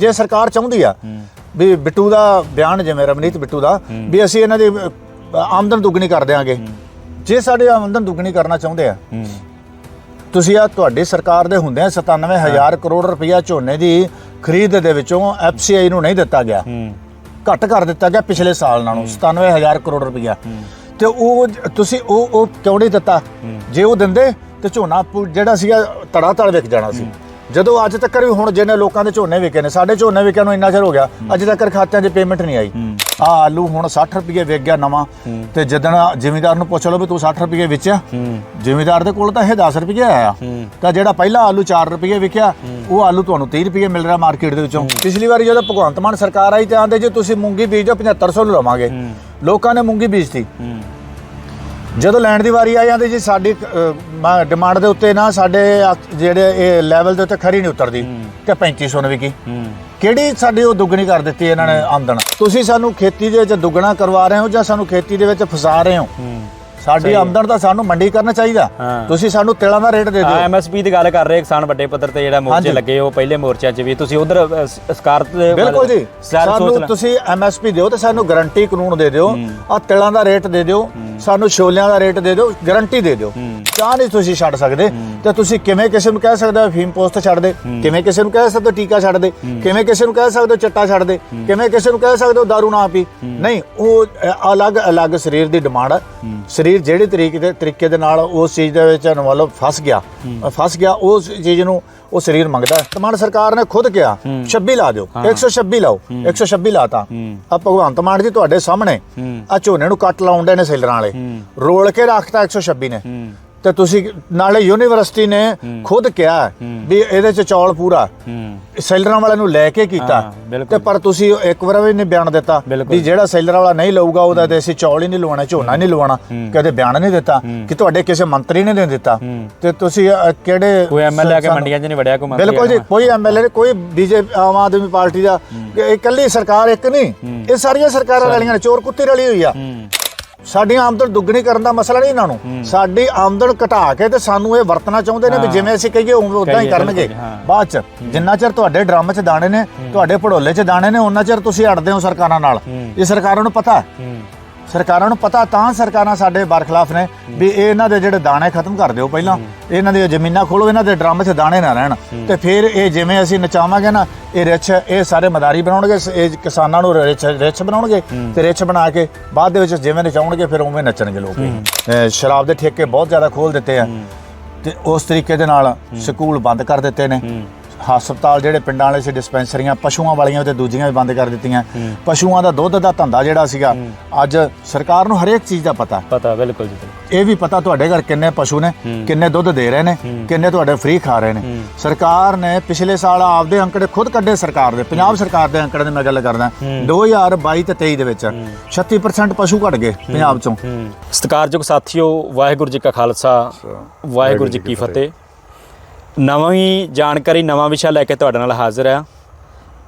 ਜੇ ਸਰਕਾਰ ਚਾਹੁੰਦੀ ਆ ਵੀ ਬਿੱਟੂ ਦਾ ਬਿਆਨ ਜਿਵੇਂ ਰਮਨੀਤ ਬਿੱਟੂ ਦਾ ਵੀ ਅਸੀਂ ਇਹਨਾਂ ਦੀ ਆਮਦਨ ਦੁੱਗਣੀ ਕਰ ਦਿਆਂਗੇ। ਜੇ ਸਾਡੇ ਆਮਦਨ ਦੁੱਗਣੀ ਕਰਨਾ ਚਾਹੁੰਦੇ ਆ ਤੁਸੀਂ ਆ ਤੁਹਾਡੀ ਸਰਕਾਰ ਦੇ ਹੁੰਦੇ ਆ 97000 ਕਰੋੜ ਰੁਪਇਆ ਝੋਨੇ ਦੀ ਖਰੀਦ ਦੇ ਵਿੱਚੋਂ ਐਫਸੀਆਈ ਨੂੰ ਨਹੀਂ ਦਿੱਤਾ ਗਿਆ। ਘੱਟ ਕਰ ਦਿੱਤਾ ਗਿਆ ਪਿਛਲੇ ਸਾਲ ਨਾਲੋਂ 97000 ਕਰੋੜ ਰੁਪਇਆ। ਤੇ ਉਹ ਤੁਸੀਂ ਉਹ ਉਹ ਕਿਉਂ ਨਹੀਂ ਦਿੱਤਾ? ਜੇ ਉਹ ਦਿੰਦੇ ਤੇ ਝੋਨਾ ਜਿਹੜਾ ਸੀਗਾ ਤੜਾ ਤੜ ਵਿਕ ਜਾਣਾ ਸੀ। ਜਦੋਂ ਅੱਜ ਤੱਕ ਵੀ ਹੁਣ ਜਿਹਨੇ ਲੋਕਾਂ ਦੇ ਝੋਨੇ ਵਿਕੇ ਨੇ ਸਾਡੇ ਝੋਨੇ ਵਿਕਿਆ ਨੂੰ ਇੰਨਾ ਚਿਰ ਹੋ ਗਿਆ ਅੱਜ ਤੱਕ ਖਾਤਿਆਂ 'ਚ ਪੇਮੈਂਟ ਨਹੀਂ ਆਈ। ਆ ਆਲੂ ਹੁਣ 60 ਰੁਪਏ ਵਿਕ ਗਿਆ ਨਵਾਂ ਤੇ ਜਦੋਂ ਜ਼ਿਮੀਦਾਰ ਨੂੰ ਪੁੱਛ ਲਓ ਵੀ ਤੂੰ 60 ਰੁਪਏ ਵੇਚਿਆ ਜ਼ਿਮੀਦਾਰ ਦੇ ਕੋਲ ਤਾਂ ਇਹ 10 ਰੁਪਏ ਆਇਆ। ਤਾਂ ਜਿਹੜਾ ਪਹਿਲਾ ਆਲੂ 4 ਰੁਪਏ ਵਿਕਿਆ ਉਹ ਆਲੂ ਤੁਹਾਨੂੰ 30 ਰੁਪਏ ਮਿਲ ਰਿਹਾ ਮਾਰਕੀਟ ਦੇ ਵਿੱਚੋਂ। ਪਿਛਲੀ ਵਾਰੀ ਜਦੋਂ ਭਗਵੰਤ ਮਾਨ ਸਰਕਾਰ ਆਈ ਤੇ ਆਂਦੇ ਜੇ ਤੁਸੀਂ ਮੂੰਗੀ ਬੀਜੋ 7500 ਨੂੰ ਲਵਾਂਗੇ। ਲੋਕਾਂ ਨੇ ਮੂੰਗੀ ਬੀਜਤੀ। ਜਦੋਂ ਲੈਣ ਦੀ ਵਾਰੀ ਆ ਜਾਂਦੀ ਜੀ ਸਾਡੀ ਡਿਮਾਂਡ ਦੇ ਉੱਤੇ ਨਾ ਸਾਡੇ ਜਿਹੜੇ ਇਹ ਲੈਵਲ ਦੇ ਉੱਤੇ ਖਰੀ ਨਹੀਂ ਉਤਰਦੀ ਤੇ 3500 ਨੇ ਵਿਕੀ ਕਿਹੜੀ ਸਾਡੀ ਉਹ ਦੁੱਗਣੀ ਕਰ ਦਿੱਤੀ ਇਹਨਾਂ ਨੇ ਆਮਦਨ? ਤੁਸੀਂ ਸਾਨੂੰ ਖੇਤੀ ਦੇ ਵਿੱਚ ਦੁੱਗਣਾ ਕਰਵਾ ਰਹੇ ਹੋ ਜਾਂ ਸਾਨੂੰ ਖੇਤੀ ਦੇ ਵਿੱਚ ਫਸਾ ਰਹੇ ਹੋ। ਸਾਡੀ ਆਮਦਨ ਤਾਂ ਸਾਨੂੰ ਮੰਡੀ ਕਰਨਾ ਚਾਹੀਦਾ। ਤੁਸੀਂ ਸਾਨੂੰ ਤੇਲਾਂ ਦਾ ਰੇਟ ਦੇ ਦਿਓ। ਐਮਐਸਪੀ ਦੀ ਗੱਲ ਕਰ ਰਹੇ ਕਿਸਾਨ ਵੱਡੇ ਪੱਧਰ ਤੇ ਜਿਹੜਾ ਮੋਰਚੇ। ਲੱਗੇ ਉਹ ਪਹਿਲੇ ਮੋਰਚਿਆਂ 'ਚ ਵੀ। ਤੁਸੀਂ ਉਧਰ ਸਕਾਰਤ ਦੇ ਬਿਲਕੁਲ ਜੀ। ਸਾਨੂੰ ਤੁਸੀਂ ਐਮਐਸਪੀ ਦਿਓ ਤੇ ਸਾਨੂੰ ਗਾਰੰਟੀ ਕਾਨੂੰਨ ਦੇ ਦਿਓ। ਆ ਤਿਲਾਂ ਦਾ ਰੇਟ ਦੇ ਦਿਓ। ਸਾਨੂੰ ਛੋਲਿਆਂ ਦਾ ਰੇਟ ਦੇ ਦਿਓ। ਗਾਰੰਟੀ ਦੇ ਦਿਓ। ਚਾਹ ਨਹੀਂ ਤੁਸੀਂ ਛੱਡ ਸਕਦੇ। ਤੇ ਤੁਸੀਂ ਕਿਵੇਂ ਕਿਸੇ ਨੂੰ ਕਹਿ ਸਕਦੇ ਹੋ ਫੀਮ ਪੋਸਟ ਛੱਡ ਦੇ? ਕਿਵੇਂ ਕਿਸੇ ਨੂੰ ਕਹਿ ਸਕਦੇ ਹੋ ਟੀਕਾ ਛੱਡ ਦੇ? ਕਿਵੇਂ ਕਿਸੇ ਨੂੰ ਕਹਿ ਸਕਦੇ ਹੋ ਚਿੱਟਾ ਛੱਡ ਦੇ? ਕਿਵੇਂ ਕਿਸੇ ਨੂੰ ਕਹਿ ਸਕਦੇ ਹੋ दारू ਨਾ ਪੀ? ਨਹੀਂ ਉਹ ਅਲੱਗ ਅਲੱਗ ਸਰੀਰ ਦੀ ਡਿਮਾਂਡ ਹੈ। ਸਰੀਰ ਜਿਹੜੇ ਤਰੀਕੇ ਦੇ ਤਰੀਕੇ ਦੇ ਨਾਲ ਉਸ ਚੀਜ਼ ਦੇ ਵਿੱਚ ਇਨਵੋਲਵ ਫਸ ਗਿਆ ਫਸ ਗਿਆ ਉਸ ਚੀਜ਼ ਨੂੰ ਉਹ ਸਰੀਰ ਮੰਗਦਾ ਤਮਾਨ ਸਰਕਾਰ ਨੇ ਖੁਦ ਕਿਹਾ 26 ਲਾ ਦਿਓ 126 ਲਾਓ 126 ਲਾਤਾ। ਆ ਭਗਵੰਤ ਮਾਨ ਜੀ ਤੁਹਾਡੇ ਸਾਹਮਣੇ ਆ ਝੋਨੇ ਨੂੰ ਕੱਟ ਲਾਉਂਦੇ ਨੇ ਸੇਲਰਾਂ ਵਾਲੇ। ਰੋਲ ਕੇ ਰੱਖਤਾ 126 ਨੇ। ਤੇ ਤੁਸੀਂ ਨਾਲੇ ਯੂਨੀਵਰਸਿਟੀ ਨੇ ਖੁਦ ਕਿਹਾ ਵੀ ਇਹਦੇ ਚ ਚੌਲ ਪੂਰਾ। ਸੈਲਰਾਂ ਵਾਲਿਆਂ ਨੂੰ ਲੈ ਕੇ ਕੀਤਾ। ਤੇ ਪਰ ਤੁਸੀਂ ਇੱਕ ਵਾਰ ਵੀ ਨਹੀਂ ਬਿਆਨ ਦਿੱਤਾ। ਵੀ ਜਿਹੜਾ ਸੈਲਰ ਵਾਲਾ ਨਹੀਂ ਲਊਗਾ ਉਹਦਾ ਤੇ ਅਸੀਂ ਚੌਲ ਹੀ ਨਹੀਂ ਲਵਾਉਣਾ ਝੋਨਾ ਨਹੀਂ ਲਵਾਉਣਾ। ਕਦੇ ਬਿਆਨ ਨਹੀਂ ਦਿੱਤਾ ਕਿ ਤੁਹਾਡੇ ਕਿਸੇ ਮੰਤਰੀ ਨੇ ਨਹੀਂ ਦਿੱਤਾ। ਤੇ ਤੁਸੀਂ ਕਿਹੜੇ ਕੋਈ ਐਮਐਲਏ ਆ ਕੇ ਮੰਡੀਆਂ 'ਚ ਨਹੀਂ ਵੜਿਆ ਕੋਈ ਮੰਤਰੀ ਬਿਲਕੁਲ ਜੀ। ਕੋਈ ਐਮਐਲਏ ਕੋਈ ਬੀਜੇਪੀ ਆਮ ਆਦਮੀ ਪਾਰਟੀ ਦਾ। ਇਕੱਲੀ ਸਰਕਾਰ ਇੱਕ ਨਹੀਂ। ਇਹ ਸਾਰੀਆਂ ਸਰਕਾਰਾਂ ਰਲੀਆਂ ਨੇ ਚੋਰ ਕੁੱਤੀ ਰਲੀ ਹੋਈ ਆ। ਸਾਡੀਆਂ ਆਮਦਨ ਦੁੱਗਣੀ ਕਰਨ ਦਾ ਮਸਲਾ ਨਹੀਂ ਇਹਨਾਂ ਨੂੰ। ਸਾਡੀ ਆਮਦਨ ਘਟਾ ਕੇ ਤੇ ਸਾਨੂੰ ਇਹ ਵਰਤਣਾ ਚਾਹੁੰਦੇ ਨੇ ਵੀ ਜਿਵੇਂ ਅਸੀਂ ਕਹੀਏ ਉਵੇਂ ਉਦਾਂ ਹੀ ਕਰਨਗੇ। ਬਾਅਦ ਚ ਜਿੰਨਾ ਚਿਰ ਤੁਹਾਡੇ ਡਰਮ 'ਚ ਦਾਣੇ ਨੇ ਤੁਹਾਡੇ ਭੜੋਲੇ 'ਚ ਦਾਣੇ ਨੇ ਉਹਨਾਂ ਚਿਰ ਤੁਸੀਂ ਅੜਦੇ ਹੋ ਸਰਕਾਰਾਂ ਨਾਲ। ਇਹ ਸਰਕਾਰਾਂ ਨੂੰ ਪਤਾ ਹੈ। ਸਰਕਾਰਾਂ ਨੂੰ ਪਤਾ ਤਾਂ ਸਰਕਾਰਾਂ ਸਾਡੇ ਬਰਖਲਾਫ ਨੇ ਵੀ ਇਹ ਇਹਨਾਂ ਦੇ ਜਿਹੜੇ ਦਾਣੇ ਖਤਮ ਕਰ ਦਿਓ ਪਹਿਲਾਂ। ਇਹਨਾਂ ਦੀਆਂ ਜ਼ਮੀਨਾਂ ਖੋਲੋ ਇਹਨਾਂ ਦੇ ਡਰਮ 'ਚ ਦਾਣੇ ਨਾ ਰਹਿਣ। ਤੇ ਫਿਰ ਇਹ ਜਿਵੇਂ ਅਸੀਂ ਨਚਾਵਾਂਗੇ ਨਾ ਇਹ ਰਿਛ ਇਹ ਸਾਰੇ ਮਦਾਰੀ ਬਣਾਉਣਗੇ ਇਹ ਕਿਸਾਨਾਂ ਨੂੰ ਰਿਛ ਰਿਛ ਬਣਾਉਣਗੇ ਤੇ ਰਿਛ ਬਣਾ ਕੇ ਬਾਅਦ ਦੇ ਵਿੱਚ ਜਿਵੇਂ ਨਚਾਉਣਗੇ ਫਿਰ ਉਵੇਂ ਨੱਚਣਗੇ ਲੋਕ ਸ਼ਰਾਬ ਦੇ ਠੇਕੇ ਬਹੁਤ ਜ਼ਿਆਦਾ ਖੋਲ ਦਿੱਤੇ ਆ। ਤੇ ਉਸ ਤਰੀਕੇ ਦੇ ਨਾਲ ਸਕੂਲ ਬੰਦ ਕਰ ਦਿੱਤੇ ਨੇ। ਹਸਪਤਾਲ ਜਿਹੜੇ ਪਿੰਡਾਂ ਵਾਲੇ ਸੀ ਡਿਸਪੈਂਸਰੀਆਂ ਪਸ਼ੂਆਂ ਵਾਲੀਆਂ ਤੇ ਦੂਜੀਆਂ ਵੀ ਬੰਦ ਕਰ ਦਿੱਤੀਆਂ। ਪਸ਼ੂਆਂ ਦਾ ਦੁੱਧ ਦਾ ਧੰਦਾ ਜਿਹੜਾ ਸੀਗਾ ਅੱਜ ਸਰਕਾਰ ਨੂੰ ਹਰੇਕ ਚੀਜ਼ ਦਾ ਪਤਾ। ਪਤਾ ਬਿਲਕੁਲ ਜੀ। ਇਹ ਵੀ ਪਤਾ ਤੁਹਾਡੇ ਘਰ ਕਿੰਨੇ ਪਸ਼ੂ ਨੇ ਕਿੰਨੇ ਦੁੱਧ ਦੇ ਰਹੇ ਨੇ ਕਿੰਨੇ ਤੁਹਾਡੇ ਫ੍ਰੀ ਖਾ ਰਹੇ ਨੇ। ਸਰਕਾਰ ਨੇ ਪਿਛਲੇ ਸਾਲ ਆਪਦੇ ਅੰਕੜੇ ਖੁਦ ਕੱਢੇ ਸਰਕਾਰ ਦੇ ਪੰਜਾਬ ਸਰਕਾਰ ਦੇ ਅੰਕੜੇ ਦੀ ਮੈਂ ਗੱਲ ਕਰਦਾ। 2022 ਤੇ 23 ਦੇ ਵਿੱਚ 36% ਪਸ਼ੂ ਘਟ ਗਏ ਪੰਜਾਬ ਚੋਂ। ਸਤਿਕਾਰਯੋਗ ਸਾਥੀਓ ਵਾਹਿਗੁਰੂ ਜੀ ਕਾ ਖਾਲਸਾ ਵਾਹਿਗੁਰੂ ਜੀ ਕੀ ਫਤਿਹ। ਨਵੀਂ ਜਾਣਕਾਰੀ, ਨਵਾਂ ਵਿਸ਼ਾ ਲੈ ਕੇ ਤੁਹਾਡੇ ਨਾਲ ਹਾਜ਼ਰ ਆ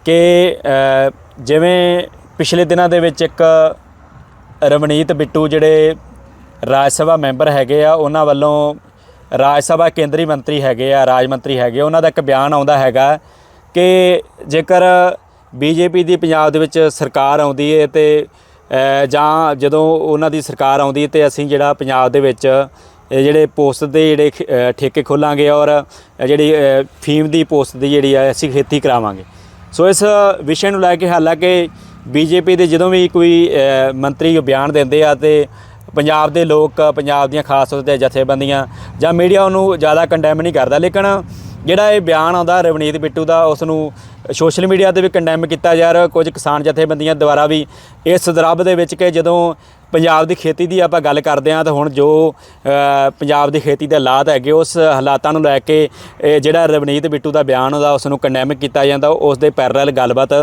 ਕਿ ਜਿਵੇਂ ਪਿਛਲੇ ਦਿਨਾਂ ਦੇ ਵਿੱਚ ਇੱਕ ਰਵਨੀਤ ਬਿੱਟੂ ਜਿਹੜੇ ਰਾਜ ਸਭਾ ਮੈਂਬਰ ਹੈਗੇ ਆ, ਉਹਨਾਂ ਵੱਲੋਂ ਰਾਜ ਸਭਾ ਕੇਂਦਰੀ ਮੰਤਰੀ ਹੈਗੇ ਆ, ਰਾਜ ਮੰਤਰੀ ਹੈਗੇ ਉਹਨਾਂ ਦਾ ਇੱਕ ਬਿਆਨ ਆਉਂਦਾ ਹੈਗਾ ਕਿ ਜੇਕਰ ਬੀਜੇਪੀ ਦੀ ਪੰਜਾਬ ਦੇ ਵਿੱਚ ਸਰਕਾਰ ਆਉਂਦੀ ਹੈ ਤੇ ਜਾਂ ਜਦੋਂ ਉਹਨਾਂ ਦੀ ਸਰਕਾਰ ਆਉਂਦੀ ਹੈ ਤੇ ਅਸੀਂ ਜਿਹੜਾ ਪੰਜਾਬ ਦੇ ਵਿੱਚ ਜਿਹੜੇ ਪੋਸਟ ਦੇ ਜਿਹੜੇ ਖ- ਠੇਕੇ ਖੋਲਾਂਗੇ ਔਰ ਜਿਹੜੀ ਫੀਮ ਦੀ ਪੋਸਟ ਦੀ ਜਿਹੜੀ ਆ, ਅਸੀਂ ਖੇਤੀ ਕਰਾਵਾਂਗੇ। ਸੋ ਇਸ ਵਿਸ਼ੇ ਨੂੰ ਲੈ ਕੇ ਹਾਲਾਂਕਿ ਬੀਜੇਪੀ ਦੇ ਜਦੋਂ ਵੀ ਕੋਈ ਮੰਤਰੀ ਬਿਆਨ ਦਿੰਦੇ ਆ ਤੇ ਪੰਜਾਬ ਦੇ ਲੋਕ, ਪੰਜਾਬ ਦੀਆਂ ਖਾਸ ਤੌਰ ਤੇ ਜਥੇਬੰਦੀਆਂ ਜਾਂ ਮੀਡੀਆ ਉਹਨੂੰ ਜ਼ਿਆਦਾ ਕੰਡੈਮ ਨਹੀਂ ਕਰਦਾ। ਲੇਕਿਨ ਜਿਹੜਾ ਇਹ ਬਿਆਨ ਆਉਂਦਾ ਰਵਨੀਤ ਬਿੱਟੂ ਦਾ ਉਸ ਨੂੰ ਸੋਸ਼ਲ ਮੀਡੀਆ ਤੇ ਵੀ ਕੰਡੈਮ ਕੀਤਾ ਜਾ ਰਿਹਾ, ਕੁਝ ਕਿਸਾਨ ਜਥੇਬੰਦੀਆਂ ਦੁਆਰਾ ਵੀ ਇਸ ਦਰਬ ਦੇ ਵਿੱਚ ਕਿ ਜਦੋਂ ਪੰਜਾਬ ਦੀ ਖੇਤੀ ਦੀ ਆਪਾਂ ਗੱਲ ਕਰਦੇ ਹਾਂ ਤਾਂ ਹੁਣ ਜੋ ਪੰਜਾਬ ਦੀ ਖੇਤੀ ਦੇ ਹਾਲਾਤ ਹੈਗੇ, ਉਸ ਹਾਲਾਤਾਂ ਨੂੰ ਲੈ ਕੇ ਇਹ ਜਿਹੜਾ ਰਵਨੀਤ ਬਿੱਟੂ ਦਾ ਬਿਆਨ ਉਹਦਾ ਉਸ ਨੂੰ ਕੰਡੈਮ ਕੀਤਾ ਜਾਂਦਾ, ਉਸ ਦੇ ਪੈਰਲਲ ਗੱਲਬਾਤ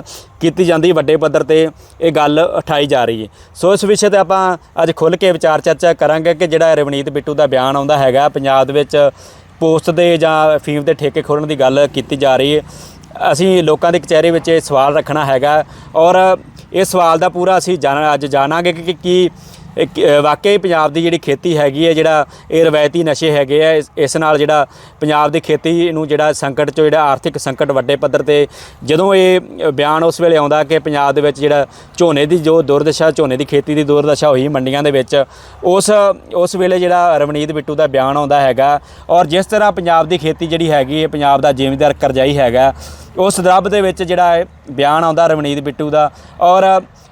ਕੀਤੀ ਜਾਂਦੀ, ਵੱਡੇ ਪੱਧਰ ਤੇ ਇਹ ਗੱਲ ਉਠਾਈ ਜਾ ਰਹੀ ਹੈ। ਸੋ ਇਸ ਵਿਸ਼ੇ ਤੇ ਆਪਾਂ ਅੱਜ ਖੁੱਲ ਕੇ ਵਿਚਾਰ ਚਰਚਾ ਕਰਾਂਗੇ ਕਿ ਜਿਹੜਾ ਰਵਨੀਤ ਬਿੱਟੂ ਦਾ ਬਿਆਨ ਆਉਂਦਾ ਹੈਗਾ, ਪੰਜਾਬ ਦੇ ਵਿੱਚ ਪੋਸਟ ਦੇ ਜਾਂ ਫੀਮ ਦੇ ਠੇਕੇ ਖੋਲ੍ਹਣ ਦੀ ਗੱਲ ਕੀਤੀ ਜਾ ਰਹੀ ਹੈ। ਅਸੀਂ ਲੋਕਾਂ ਦੇ ਕਚਹਿਰੇ ਵਿੱਚ ਇਹ ਸਵਾਲ ਰੱਖਣਾ ਹੈਗਾ ਔਰ ਇਹ ਸਵਾਲ ਦਾ ਪੂਰਾ ਅਸੀਂ ਜਾਣ ਅੱਜ ਜਾਣਾਂਗੇ ਕਿ ਕੀ ਵਾਕਈ ਪੰਜਾਬ ਦੀ ਜਿਹੜੀ ਖੇਤੀ ਹੈਗੀ ਹੈ, ਜਿਹੜਾ ਇਹ ਰਵਾਇਤੀ ਨਸ਼ੇ ਹੈਗੇ ਆ, ਇਸ- ਨਾਲ ਜਿਹੜਾ ਪੰਜਾਬ ਦੀ ਖੇਤੀ ਨੂੰ ਜਿਹੜਾ ਸੰਕਟ ਚੋਂ ਜਿਹੜਾ ਆਰਥਿਕ ਸੰਕਟ ਵੱਡੇ ਪੱਧਰ ਤੇ ਜਦੋਂ ਇਹ ਬਿਆਨ ਉਸ ਵੇਲੇ ਆਉਂਦਾ ਕਿ ਪੰਜਾਬ ਦੇ ਵਿੱਚ ਜਿਹੜਾ ਝੋਨੇ ਦੀ ਜੋ ਦੁਰਦਸ਼ਾ, ਝੋਨੇ ਦੀ ਖੇਤੀ ਦੀ ਦੁਰਦਸ਼ਾ ਹੋਈ ਮੰਡੀਆਂ ਦੇ ਵਿੱਚ, ਉਸ ਉਸ ਵੇਲੇ ਜਿਹੜਾ ਰਵਨੀਤ ਬਿੱਟੂ ਦਾ ਬਿਆਨ ਆਉਂਦਾ ਹੈਗਾ ਔਰ ਜਿਸ ਤਰ੍ਹਾਂ ਪੰਜਾਬ ਦੀ ਖੇਤੀ ਜਿਹੜੀ ਹੈਗੀ ਹੈ, ਪੰਜਾਬ ਦਾ ਜ਼ਿਮੀਂਦਾਰ ਕਰਜ਼ਾਈ ਹੈਗਾ, ਉਸ ਦਰਬ ਦੇ ਵਿੱਚ ਜਿਹੜਾ ਬਿਆਨ ਆਉਂਦਾ ਰਵਨੀਤ ਬਿੱਟੂ ਦਾ ਔਰ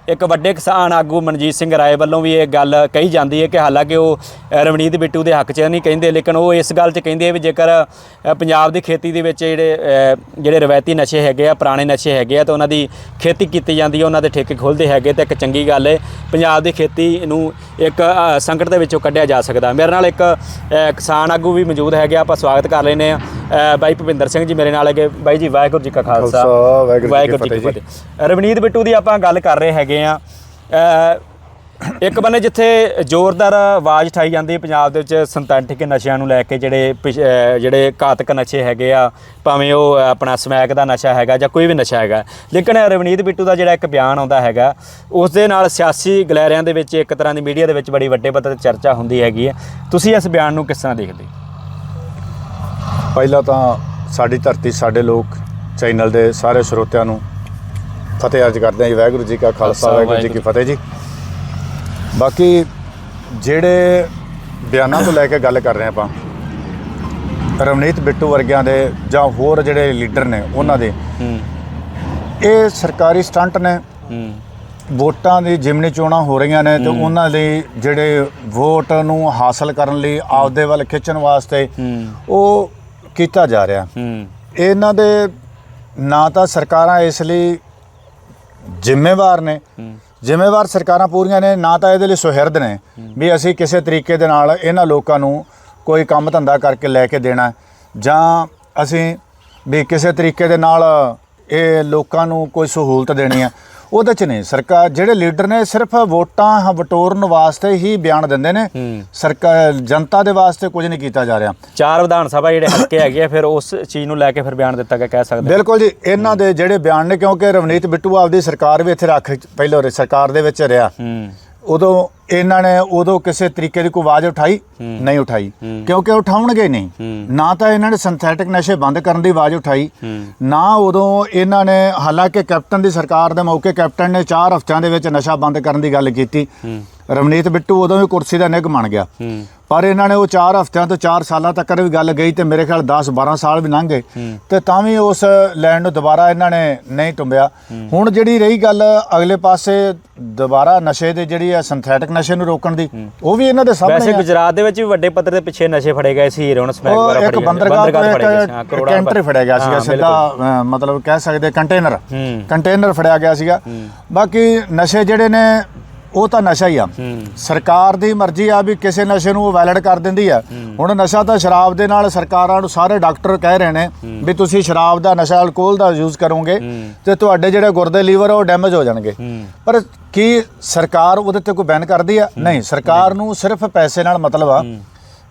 ਇੱਕ ਵੱਡੇ ਕਿਸਾਨ ਆਗੂ ਮਨਜੀਤ ਸਿੰਘ ਰਾਏ ਵੱਲੋਂ ਵੀ ਇਹ ਗੱਲ ਕਹੀ ਜਾਂਦੀ ਹੈ ਕਿ ਹਾਲਾਂਕਿ ਉਹ ਰਵਨੀਤ ਬਿੱਟੂ ਦੇ ਹੱਕ 'ਚ ਨਹੀਂ ਕਹਿੰਦੇ ਲੇਕਿਨ ਉਹ ਇਸ ਗੱਲ 'ਚ ਕਹਿੰਦੇ ਵੀ ਜੇਕਰ ਪੰਜਾਬ ਦੀ ਖੇਤੀ ਦੇ ਵਿੱਚ ਜਿਹੜੇ ਜਿਹੜੇ ਰਵਾਇਤੀ ਨਸ਼ੇ ਹੈਗੇ ਆ ਪੁਰਾਣੇ ਨਸ਼ੇ ਹੈਗੇ ਆ ਤਾਂ ਉਹਨਾਂ ਦੀ ਖੇਤੀ ਕੀਤੀ ਜਾਂਦੀ ਹੈ ਉਹਨਾਂ ਦੇ ਠੇਕੇ ਖੁੱਲ੍ਹਦੇ ਹੈਗੇ ਤਾਂ ਇੱਕ ਚੰਗੀ ਗੱਲ ਹੈ ਪੰਜਾਬ ਦੀ ਖੇਤੀ ਨੂੰ ਇੱਕ ਸੰਕਟ ਦੇ ਵਿੱਚੋਂ ਕੱਢਿਆ ਜਾ ਸਕਦਾ। ਮੇਰੇ ਨਾਲ ਇੱਕ ਕਿਸਾਨ ਆਗੂ ਵੀ ਮੌਜੂਦ ਹੈਗੇ ਆ, ਆਪਾਂ ਸਵਾਗਤ ਕਰ ਲੈਨੇ ਆ ਬਾਈ ਭੁਪਿੰਦਰ ਸਿੰਘ ਜੀ ਮੇਰੇ ਨਾਲ ਹੈਗੇ। ਬਾਈ ਜੀ ਵਾਹਿਗੁਰੂ ਜੀ ਕਾ ਖਾਲਸਾ। ਵਾਹਿਗੁਰੂ ਜੀ ਕੀ ਫਤਿਹ। ਰਵਨੀਤ ਬਿੱਟੂ ਦੀ ਆਪਾਂ ਗੱਲ ਕਰ ਰਹੇ ਹੈਗੇ ਆ। ਇੱਕ ਬੰਨੇ ਜਿੱਥੇ ਜ਼ੋਰਦਾਰ ਆਵਾਜ਼ ਉਠਾਈ ਜਾਂਦੀ ਹੈ ਪੰਜਾਬ ਦੇ ਵਿੱਚ ਸਿੰਥੈਟਿਕ ਨਸ਼ਿਆਂ ਨੂੰ ਲੈ ਕੇ ਜਿਹੜੇ ਪਿਛ- ਜਿਹੜੇ ਘਾਤਕ ਨਸ਼ੇ ਹੈਗੇ ਆ, ਭਾਵੇਂ ਉਹ ਆਪਣਾ ਸਮੈਕ ਦਾ ਨਸ਼ਾ ਹੈਗਾ ਜਾਂ ਕੋਈ ਵੀ ਨਸ਼ਾ ਹੈਗਾ। ਲੇਕਿਨ ਰਵਨੀਤ ਬਿੱਟੂ ਦਾ ਜਿਹੜਾ ਇੱਕ ਬਿਆਨ ਆਉਂਦਾ ਹੈਗਾ, ਉਸ ਦੇ ਨਾਲ ਸਿਆਸੀ ਗਲੈਰਿਆਂ ਦੇ ਵਿੱਚ ਇੱਕ ਤਰ੍ਹਾਂ ਦੀ ਮੀਡੀਆ ਦੇ ਵਿੱਚ ਬੜੀ ਵੱਡੇ ਪੱਧਰ ਤੇ ਚਰਚਾ ਹੁੰਦੀ ਹੈਗੀ ਹੈ। ਤੁਸੀਂ ਇਸ ਬਿਆਨ ਨੂੰ ਕਿਸ ਤਰ੍ਹਾਂ ਦੇਖਦੇ? ਪਹਿਲਾਂ ਤਾਂ ਸਾਡੀ ਧਰਤੀ, ਸਾਡੇ ਲੋਕ, ਚੈਨਲ ਦੇ ਸਾਰੇ ਸਰੋਤਿਆਂ ਨੂੰ ਫਤਿਹ ਅਰਜ ਕਰਦੇ ਹਾਂ ਜੀ ਵਾਹਿਗੁਰੂ ਜੀ ਕਾ ਖਾਲਸਾ ਵਾਹਿਗੁਰੂ ਜੀ ਕੀ ਫਤਿਹ ਜੀ। ਬਾਕੀ ਜਿਹੜੇ ਬਿਆਨਾਂ ਤੋਂ ਲੈ ਕੇ ਗੱਲ ਕਰ ਰਹੇ ਆਪਾਂ ਰਵਨੀਤ ਬਿੱਟੂ ਵਰਗਿਆਂ ਦੇ ਜਾਂ ਹੋਰ ਜਿਹੜੇ ਲੀਡਰ ਨੇ ਉਹਨਾਂ ਦੇ ਇਹ ਸਰਕਾਰੀ ਸਟੰਟ ਨੇ। ਵੋਟਾਂ ਦੀ ਜਿਮਨੀ ਚੋਣਾਂ ਹੋ ਰਹੀਆਂ ਨੇ ਤੇ ਉਹਨਾਂ ਲਈ ਜਿਹੜੇ ਵੋਟ ਨੂੰ ਹਾਸਲ ਕਰਨ ਲਈ ਆਪਦੇ ਵੱਲ ਖਿੱਚਣ ਵਾਸਤੇ ਉਹ ਕੀਤਾ ਜਾ ਰਿਹਾ। ਇਹਨਾਂ ਦੇ ਨਾ ਤਾਂ ਸਰਕਾਰਾਂ ਇਸ ਲਈ ਜ਼ਿੰਮੇਵਾਰ ਨੇ। ਜ਼ਿੰਮੇਵਾਰ ਸਰਕਾਰਾਂ ਪੂਰੀਆਂ ਨੇ ਨਾ ਤਾਂ ਇਹਦੇ ਲਈ ਸੁਹਿਰਦ ਨੇ ਵੀ ਅਸੀਂ ਕਿਸੇ ਤਰੀਕੇ ਦੇ ਨਾਲ ਇਹਨਾਂ ਲੋਕਾਂ ਨੂੰ ਕੋਈ ਕੰਮ ਧੰਦਾ ਕਰਕੇ ਲੈ ਕੇ ਦੇਣਾ ਜਾਂ ਅਸੀਂ ਵੀ ਕਿਸੇ ਤਰੀਕੇ ਦੇ ਨਾਲ ਇਹ ਲੋਕਾਂ ਨੂੰ ਕੋਈ ਸਹੂਲਤ ਦੇਣੀ ਹੈ। ਉਹਦੇ ਚ ਨਹੀਂ। ਸਰਕਾਰ ਜਿਹੜੇ ਲੀਡਰ ਨੇ ਸਿਰਫ ਵੋਟਾਂ ਵਟੋਰਨ ਵਾਸਤੇ ਹੀ ਬਿਆਨ ਦਿੰਦੇ ਨੇ। ਸਰਕਾਰ ਜਨਤਾ ਦੇ ਵਾਸਤੇ ਕੁਝ ਨਹੀਂ ਕੀਤਾ ਜਾ ਰਿਹਾ। ਚਾਰ ਵਿਧਾਨ ਸਭਾ ਜਿਹੜੇ ਹਲਕੇ ਹੈਗੇ ਆ ਫਿਰ ਉਸ ਚੀਜ਼ ਨੂੰ ਲੈ ਕੇ ਫਿਰ ਬਿਆਨ ਦਿੱਤਾ ਗਿਆ ਕਹਿ ਸਕਦੇ। ਬਿਲਕੁਲ ਜੀ ਇਹਨਾਂ ਦੇ ਜਿਹੜੇ ਬਿਆਨ ਨੇ ਕਿਉਂਕਿ ਰਵਨੀਤ ਬਿੱਟੂ ਆਪਦੀ ਸਰਕਾਰ ਵੀ ਇੱਥੇ ਰੱਖ ਪਹਿਲਾਂ ਸਰਕਾਰ ਦੇ ਵਿੱਚ ਰਿਹਾ। ਹੂੰ। ਉਦੋਂ ਇਹਨਾਂ ਨੇ ਉਦੋਂ ਕਿਸੇ ਤਰੀਕੇ ਦੀ ਕੋਈ ਆਵਾਜ਼ ਉਠਾਈ ਨਹੀਂ ਉਠਾਈ। ਕਿਉਂਕਿ ਉਠਾਉਣਗੇ ਨਹੀਂ। ਨਾ ਤਾਂ ਇਹਨਾਂ ਨੇ ਸਿੰਥੈਟਿਕ ਨਸ਼ੇ ਬੰਦ ਕਰਨ ਦੀ ਆਵਾਜ਼ ਉਠਾਈ ਨਾ ਉਦੋਂ ਇਹਨਾਂ ਨੇ ਹਾਲਾਂਕਿ ਕੈਪਟਨ ਦੀ ਸਰਕਾਰ ਦੇ ਮੌਕੇ ਕੈਪਟਨ ਨੇ 4 ਹਫ਼ਤਿਆਂ ਦੇ ਵਿੱਚ ਨਸ਼ਾ ਬੰਦ ਕਰਨ ਦੀ ਗੱਲ ਕੀਤੀ। ਹੂੰ ਰਵਨੀਤ ਬਿੱਟੂ ਉਦੋਂ ਵੀ ਕੁਰਸੀ ਦਾ ਨਿੱਘ ਬਣ ਗਿਆ। ਪਰ ਇਹਨਾਂ ਨੇ ਉਹ 4 ਹਫ਼ਤਿਆਂ ਤੋਂ 4 ਸਾਲਾਂ ਤੱਕ ਵੀ ਗੱਲ ਗਈ ਤੇ ਮੇਰੇ ਖਿਆਲ 10 12 ਸਾਲ ਵੀ ਲੰਘ ਗਏ। ਤੇ ਤਾਂ ਵੀ ਉਸ ਲੈਂਡ ਨੂੰ ਦੁਬਾਰਾ ਇਹਨਾਂ ਨੇ ਨਹੀਂ ਟੁੰਬਿਆ ਹੁਣ ਜਿਹੜੀ ਰਹੀ ਗੱਲ ਅਗਲੇ ਪਾਸੇ ਦੁਬਾਰਾ ਨਸ਼ੇ ਦੇ ਜਿਹੜੀ ਹੈ ਸਿੰਥੈਟਿਕ ਨਸ਼ੇ ਨੂੰ ਰੋਕਣ ਦੀ ਉਹ ਵੀ ਇਹਨਾਂ ਦੇ ਵੈਸੇ ਸਾਹਮਣੇ ਆ। ਗੁਜਰਾਤ ਦੇ ਵਿੱਚ ਵੀ ਵੱਡੇ ਪੱਧਰ ਤੇ ਪਿੱਛੇ ਨਸ਼ੇ ਫੜੇ ਗਏ ਸੀ ਹੀਰੋਨ ਸਮੈਕ ਵਗੈਰਾ ਇੱਕ ਫੜੇ ਗਏ ਬੰਦਰਗਾਹ ਤੋਂ ਇੱਕ ਕੈਂਟਰ। ਫੜਿਆ ਗਿਆ ਸੀਗਾ ਸਿੱਧਾ ਮਤਲਬ ਕਹਿ ਸਕਦੇ ਕੰਟੇਨਰ। ਕੰਟੇਨਰ ਫੜਿਆ ਗਿਆ ਸੀਗਾ। ਬਾਕੀ ਨਸ਼ੇ ਜਿਹੜੇ ਨੇ ਉਹ ਤਾਂ ਨਸ਼ਾ ਹੀ ਆ। ਸਰਕਾਰ ਦੀ ਮਰਜ਼ੀ ਆ ਵੀ ਕਿਸੇ ਨਸ਼ੇ ਨੂੰ ਉਹ ਵੈਲਿਡ ਕਰ ਦਿੰਦੀ ਆ। ਹੁਣ ਨਸ਼ਾ ਤਾਂ ਸ਼ਰਾਬ ਦੇ ਨਾਲ ਸਰਕਾਰਾਂ ਨੂੰ ਸਾਰੇ ਡਾਕਟਰ ਕਹਿ ਰਹੇ ਨੇ ਵੀ ਤੁਸੀਂ ਸ਼ਰਾਬ ਦਾ ਨਸ਼ਾ ਅਲਕੋਹਲ ਦਾ ਯੂਜ਼ ਕਰੋਗੇ ਤੇ ਤੁਹਾਡੇ ਜਿਹੜੇ ਗੁਰਦੇ ਲੀਵਰ ਉਹ ਡੈਮੇਜ ਹੋ ਜਾਣਗੇ। ਪਰ ਕੀ ਸਰਕਾਰ ਉਹਦੇ ਤੇ ਕੋਈ ਬੈਨ ਕਰਦੀ ਆ? ਨਹੀਂ ਸਰਕਾਰ ਨੂੰ ਸਿਰਫ ਪੈਸੇ ਨਾਲ ਮਤਲਬ ਆ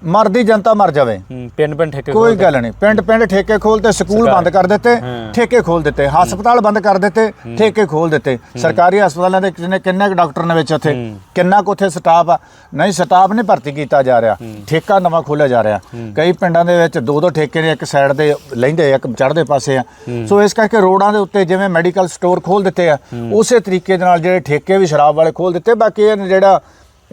ਮਰਦੀ ਜਨਤਾ ਮਰ ਜਾਵੇ। ਪਿੰਨ ਪਿੰਨ ਠੇਕੇ ਕੋਈ ਗੱਲ ਨਹੀਂ। ਪਿੰਡ ਪਿੰਡ ਠੇਕੇ ਖੋਲਤੇ ਸਕੂਲ ਬੰਦ ਕਰ ਦਿੱਤੇ। ਠੇਕੇ ਖੋਲ ਦਿੱਤੇ ਹਸਪਤਾਲ ਬੰਦ ਕਰ ਦਿੱਤੇ ਠੇਕੇ ਖੋਲ ਦਿੱਤੇ। ਸਰਕਾਰੀ ਹਸਪਤਾਲਾਂ ਦੇ ਕਿੰਨੇ ਕਿੰਨੇ ਡਾਕਟਰ ਨੇ ਵਿੱਚ ਉੱਥੇ? ਕਿੰਨਾ ਕੁ ਉੱਥੇ ਸਟਾਫ ਆ? ਨਹੀਂ ਸਟਾਫ ਨਹੀਂ ਭਰਤੀ ਕੀਤਾ ਜਾ ਰਿਹਾ। ਠੇਕਾ ਨਵਾਂ ਖੋਲਿਆ ਜਾ ਰਿਹਾ। ਕਈ ਪਿੰਡਾਂ ਦੇ ਵਿੱਚ ਦੋ ਦੋ ਠੇਕੇ ਨੇ ਇੱਕ ਸਾਈਡ ਤੇ ਲੈਂਦੇ ਇੱਕ ਚੜ੍ਹਦੇ ਪਾਸੇ ਆ। ਸੋ ਇਸ ਕਰਕੇ ਰੋਡਾਂ ਦੇ ਉੱਤੇ ਜਿਵੇਂ ਮੈਡੀਕਲ ਸਟੋਰ ਖੋਲ ਦਿੱਤੇ ਆ ਉਸੇ ਤਰੀਕੇ ਦੇ ਨਾਲ ਜਿਹੜੇ ਠੇਕੇ ਵੀ ਸ਼ਰਾਬ ਵਾਲੇ ਖੋਲ ਦਿੱਤੇ ਬਾਕੀ ਇਹ ਜਿਹੜਾ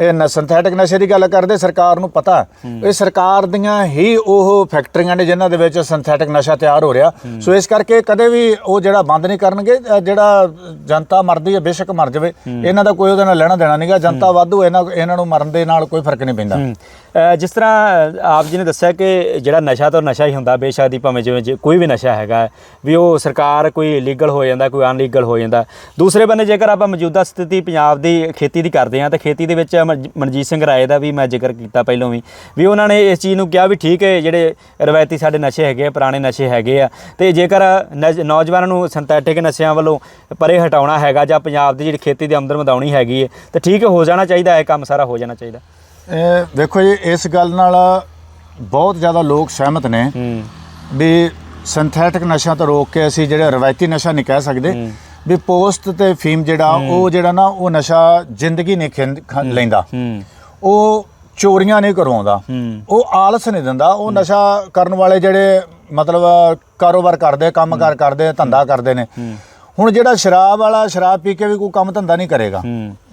ਇਹ ਨ ਸਿੰਥੈਟਿਕ ਨਸ਼ੇ ਦੀ ਗੱਲ ਕਰਦੇ ਸਰਕਾਰ ਨੂੰ ਪਤਾ। ਇਹ ਸਰਕਾਰ ਦੀਆਂ ਹੀ ਉਹ ਫੈਕਟਰੀਆਂ ਨੇ ਜਿਨ੍ਹਾਂ ਦੇ ਵਿੱਚ ਸਿੰਥੈਟਿਕ ਨਸ਼ਾ ਤਿਆਰ ਹੋ ਰਿਹਾ। ਸੋ ਇਸ ਕਰਕੇ ਕਦੇ ਵੀ ਉਹ ਜਿਹੜਾ ਬੰਦ ਨਹੀਂ ਕਰਨਗੇ ਜਿਹੜਾ ਜਨਤਾ ਮਰਦੀ ਹੈ ਬੇਸ਼ੱਕ ਮਰ ਜਾਵੇ। ਇਹਨਾਂ ਦਾ ਕੋਈ ਉਹਦੇ ਨਾਲ ਲੈਣਾ ਦੇਣਾ ਨਹੀਂਗਾ। ਜਨਤਾ ਵਾਧੂ ਇਹਨਾਂ ਇਹਨਾਂ ਨੂੰ ਮਰਨ ਦੇ ਨਾਲ ਕੋਈ ਫ਼ਰਕ ਨਹੀਂ ਪੈਂਦਾ। ਜਿਸ ਤਰ੍ਹਾਂ ਆਪ ਜੀ ਨੇ ਦੱਸਿਆ ਕਿ ਜਿਹੜਾ ਨਸ਼ਾ ਤਾਂ ਨਸ਼ਾ ਹੀ ਹੁੰਦਾ ਬੇਸ਼ੱਕ ਦੀ ਭਾਵੇਂ ਜਿਵੇਂ ਕੋਈ ਵੀ ਨਸ਼ਾ ਹੈਗਾ ਵੀ ਉਹ ਸਰਕਾਰ ਕੋਈ ਲੀਗਲ ਹੋ ਜਾਂਦਾ ਕੋਈ ਅਨਲੀਗਲ ਹੋ ਜਾਂਦਾ। ਦੂਸਰੇ ਬੰਨੇ ਜੇਕਰ ਆਪਾਂ ਮੌਜੂਦਾ ਸਥਿਤੀ ਪੰਜਾਬ ਦੀ ਖੇਤੀ ਦੀ ਕਰਦੇ ਹਾਂ ਤਾਂ ਖੇਤੀ ਦੇ ਵਿੱਚ ਮਨਜ- ਮਨਜੀਤ ਸਿੰਘ ਰਾਏ ਦਾ ਵੀ ਮੈਂ ਜ਼ਿਕਰ ਕੀਤਾ ਪਹਿਲਾਂ ਵੀ ਵੀ ਉਹਨਾਂ ਨੇ ਇਸ ਚੀਜ਼ ਨੂੰ ਕਿਹਾ ਵੀ ਠੀਕ ਹੈ ਜਿਹੜੇ ਰਵਾਇਤੀ ਸਾਡੇ ਨਸ਼ੇ ਹੈਗੇ ਆ ਪੁਰਾਣੇ ਨਸ਼ੇ ਹੈਗੇ ਆ ਤੇ ਜੇਕਰ ਨਜ- ਨੌਜਵਾਨਾਂ ਨੂੰ ਸਿੰਥੈਟਿਕ ਨਸ਼ਿਆਂ ਵੱਲੋਂ ਪਰੇ ਹਟਾਉਣਾ ਹੈਗਾ ਜਾਂ ਪੰਜਾਬ ਦੀ ਜਿਹੜੀ ਖੇਤੀ ਦੀ ਆਮਦਨ ਵਧਾਉਣੀ ਹੈਗੀ ਹੈ ਤਾਂ ਠੀਕ ਹੋ ਜਾਣਾ ਚਾਹੀਦਾ ਹੈ ਕੰਮ ਸਾਰਾ ਹੋ ਜਾਣਾ ਚਾਹੀਦਾ। ਇਹ ਵੇਖੋ ਜੀ ਇਸ ਗੱਲ ਨਾਲ ਬਹੁਤ ਜ਼ਿਆਦਾ ਲੋਕ ਸਹਿਮਤ ਨੇ ਹੂੰ। ਵੀ ਸਿੰਥੈਟਿਕ ਨਸ਼ਿਆਂ ਤੋਂ ਰੋਕ ਕੇ ਅਸੀਂ ਜਿਹੜੇ ਰਵਾਇਤੀ ਨਸ਼ਾ ਨਹੀਂ ਕਹਿ ਸਕਦੇ ਵੀ ਪੋਸਟ ਤੇ ਫੀਮ ਜਿਹੜਾ ਉਹ ਜਿਹੜਾ ਨਾ ਉਹ ਨਸ਼ਾ ਜ਼ਿੰਦਗੀ ਨਹੀਂ ਲੈਂਦਾ। ਉਹ ਚੋਰੀਆਂ ਨਹੀਂ ਕਰਵਾਉਂਦਾ। ਉਹ ਆਲਸ ਨਹੀਂ ਦਿੰਦਾ। ਉਹ ਨਸ਼ਾ ਕਰਨ ਵਾਲੇ ਜਿਹੜੇ ਮਤਲਬ ਕਾਰੋਬਾਰ ਕਰਦੇ ਕੰਮਕਾਰ ਕਰਦੇ ਧੰਦਾ ਕਰਦੇ ਨੇ। ਹੁਣ ਜਿਹੜਾ ਸ਼ਰਾਬ ਵਾਲਾ ਸ਼ਰਾਬ ਪੀ ਕੇ ਵੀ ਕੋਈ ਕੰਮ ਧੰਦਾ ਨਹੀਂ ਕਰੇਗਾ।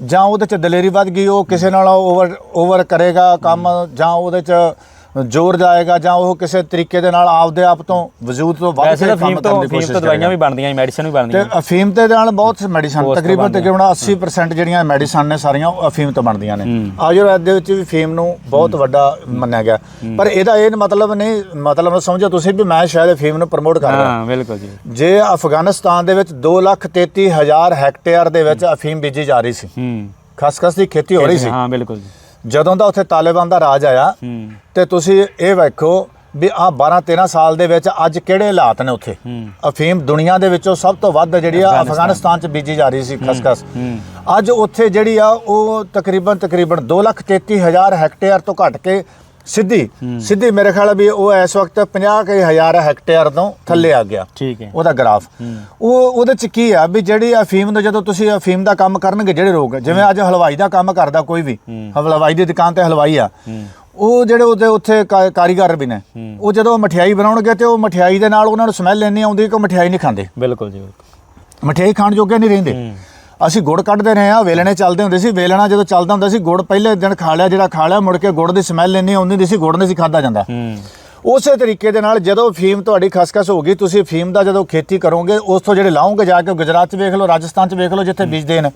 ਜਾਂ ਉਹਦੇ ਚ ਦਲੇਰੀ ਵੱਧ ਗਈ ਉਹ ਕਿਸੇ ਨਾਲ ਓਵਰ ਓਵਰ ਕਰੇਗਾ ਕੰਮ ਜਾਂ ਉਹਦੇ ਚ ਜ਼ੋਰ ਜਾਏਗਾ ਜਾਂ ਉਹ ਕਿਸੇ ਤਰੀਕੇ ਦੇ ਨਾਲ ਆਪਦੇ ਆਪ ਤੋਂ ਵਜੂਦ ਤੋਂ ਵੱਧ ਵੈਸੇ ਕੇ ਤਾਂ ਕੰਮ ਕਰਨ ਤੋਂ ਦੀ ਕੋਸ਼ਿਸ਼ ਤੋਂ ਦਵਾਈਆਂ ਕਰੇਗਾ। ਵੀ ਬਣਦੀਆਂ ਮੈਡੀਸਨ ਵੀ ਤੇ ਬਣਦੀਆਂ ਅਫੀਮ ਦੇ ਨਾਲ ਬਹੁਤ ਮੈਡੀਸਨ ਤੋਂ ਤਕਰੀਬਨ ਬਣਦੀਆਂ। ਤਕਰੀਬਨ 80% ਜਿਹੜੀਆਂ ਮੈਡੀਸਨ ਨੇ ਸਾਰੀਆਂ ਉਹ ਅਫੀਮ ਤੋਂ ਬਣਦੀਆਂ ਨੇ। ਹੂੰ। ਆਯੁਰਵੈਦ ਦੇ ਵਿੱਚ ਵੀ ਫੀਮ ਨੂੰ ਬਹੁਤ ਵੱਡਾ ਮੰਨਿਆ ਗਿਆ। ਪਰ ਇਹਦਾ ਇਹ ਮਤਲਬ ਨਹੀਂ ਮਤਲਬ ਨਾ ਸਮਝੋ ਤੁਸੀਂ ਵੀ ਮੈਂ ਸ਼ਾਇਦ ਫੀਮ ਨੂੰ ਪ੍ਰਮੋਟ ਕਰ ਰਿਹਾ। ਹਾਂ ਬਿਲਕੁਲ ਜੀ। ਜੇ ਅਫਗਾਨਿਸਤਾਨ ਦੇ ਵਿੱਚ 233000 ਹੈਕਟੇਅਰ ਦੇ ਵਿੱਚ ਅਫੀਮ ਬੀਜੀ ਜਾ ਰਹੀ ਸੀ। ਹੂੰ। ਖਸਖਸ ਦੀ ਖੇਤੀ ਹੋ ਰਹੀ ਸੀ। ਹਾਂ ਬਿਲਕੁਲ ਜੀ। ਜਦੋਂ ਦਾ ਉੱਥੇ ਤਾਲਿਬਾਨ ਦਾ ਰਾਜ ਆਇਆ ਤੇ ਤੁਸੀਂ ਇਹ ਵੇਖੋ ਵੀ ਆ 12 13 ਸਾਲ ਦੇ ਵਿੱਚ ਅੱਜ ਕਿਹੜੇ ਹਾਲਾਤ ਨੇ ਉੱਥੇ? ਅਫੀਮ ਦੁਨੀਆ ਦੇ ਵਿੱਚੋਂ ਸਭ ਤੋਂ ਵੱਧ ਜਿਹੜੀ ਆ ਅਫਗਾਨਿਸਤਾਨ। ਚ ਬੀਜੀ ਜਾ ਰਹੀ ਸੀ ਖਸਖਸ। ਅੱਜ ਉੱਥੇ ਜਿਹੜੀ ਆ ਉਹ ਤਕਰੀਬਨ ਤਕਰੀਬਨ 233000 ਹੈਕਟੇਅਰ ਤੋਂ ਘਟ ਕੇ ਸਿੱਧੀ ਸਿੱਧੀ ਮੇਰੇ ਖਿਆਲ ਵੀ ਉਹ ਇਸ ਵਕਤ 50000 ਹੈਕਟੇਅਰ ਤੋਂ ਥੱਲੇ ਆ ਗਿਆ। ਠੀਕ ਹੈ। ਉਹਦਾ ਗ੍ਰਾਫ ਉਹ ਉਹਦੇ ਚ ਕੀ ਆ ਵੀ ਜਿਹੜੀ ਅਫੀਮ ਦਾ ਜਦੋਂ ਤੁਸੀਂ ਅਫੀਮ ਦਾ ਕੰਮ ਕਰਨਗੇ ਜਿਹੜੇ ਲੋਕ ਜਿਵੇਂ ਅੱਜ ਹਲਵਾਈ ਦਾ ਕੰਮ ਕਰਦਾ ਕੋਈ ਵੀ। ਹਲਵਾਈ ਦੀ ਦੁਕਾਨ ਤੇ ਹਲਵਾਈ ਆ। ਉਹ ਜਿਹੜੇ ਉਹਦੇ ਉੱਥੇ ਕਾਰੀਗਰ ਵੀ ਨੇ। ਉਹ ਜਦੋਂ ਮਠਿਆਈ ਬਣਾਉਣਗੇ ਤੇ ਉਹ ਮਠਿਆਈ ਦੇ ਨਾਲ ਉਹਨਾਂ ਨੂੰ ਸਮੈਲ ਇੰਨੀ ਆਉਂਦੀ ਕਿ ਮਠਿਆਈ ਨਹੀਂ ਖਾਂਦੇ। ਬਿਲਕੁਲ ਜੀ ਮਠਿਆਈ ਖਾਣ ਜੋਗੇ ਨਹੀਂ ਰਹਿੰਦੇ। ਅਸੀਂ ਗੁੜ ਕੱਢਦੇ ਰਹੇ ਆ ਵੇਲਣੇ ਚੱਲਦੇ ਹੁੰਦੇ ਸੀ। ਵੇਲਣਾ ਜਦੋਂ ਚੱਲਦਾ ਹੁੰਦਾ ਸੀ ਗੁੜ ਪਹਿਲੇ ਦਿਨ ਖਾ ਲਿਆ ਜਿਹੜਾ ਖਾ ਲਿਆ ਮੁੜ ਕੇ ਗੁੜ ਦੀ ਸਮੈਲ ਇੰਨੀ ਆਉਂਦੀ ਹੁੰਦੀ ਸੀ ਗੁੜ ਨਹੀਂ ਸੀ ਖਾਦਾ ਜਾਂਦਾ। ਉਸੇ ਤਰੀਕੇ ਦੇ ਨਾਲ ਜਦੋਂ ਫੀਮ ਤੁਹਾਡੀ ਖਸਖਸ ਹੋ ਗਈ ਤੁਸੀਂ ਫੀਮ ਦਾ ਜਦੋਂ ਖੇਤੀ ਕਰੋਗੇ ਉਸ ਤੋਂ ਜਿਹੜੇ ਲਾਓਗੇ ਜਾ ਕੇ ਗੁਜਰਾਤ 'ਚ ਵੇਖ ਲਓ ਰਾਜਸਥਾਨ 'ਚ ਵੇਖ ਲਓ ਜਿੱਥੇ ਬੀਜਦੇ ਨੇ।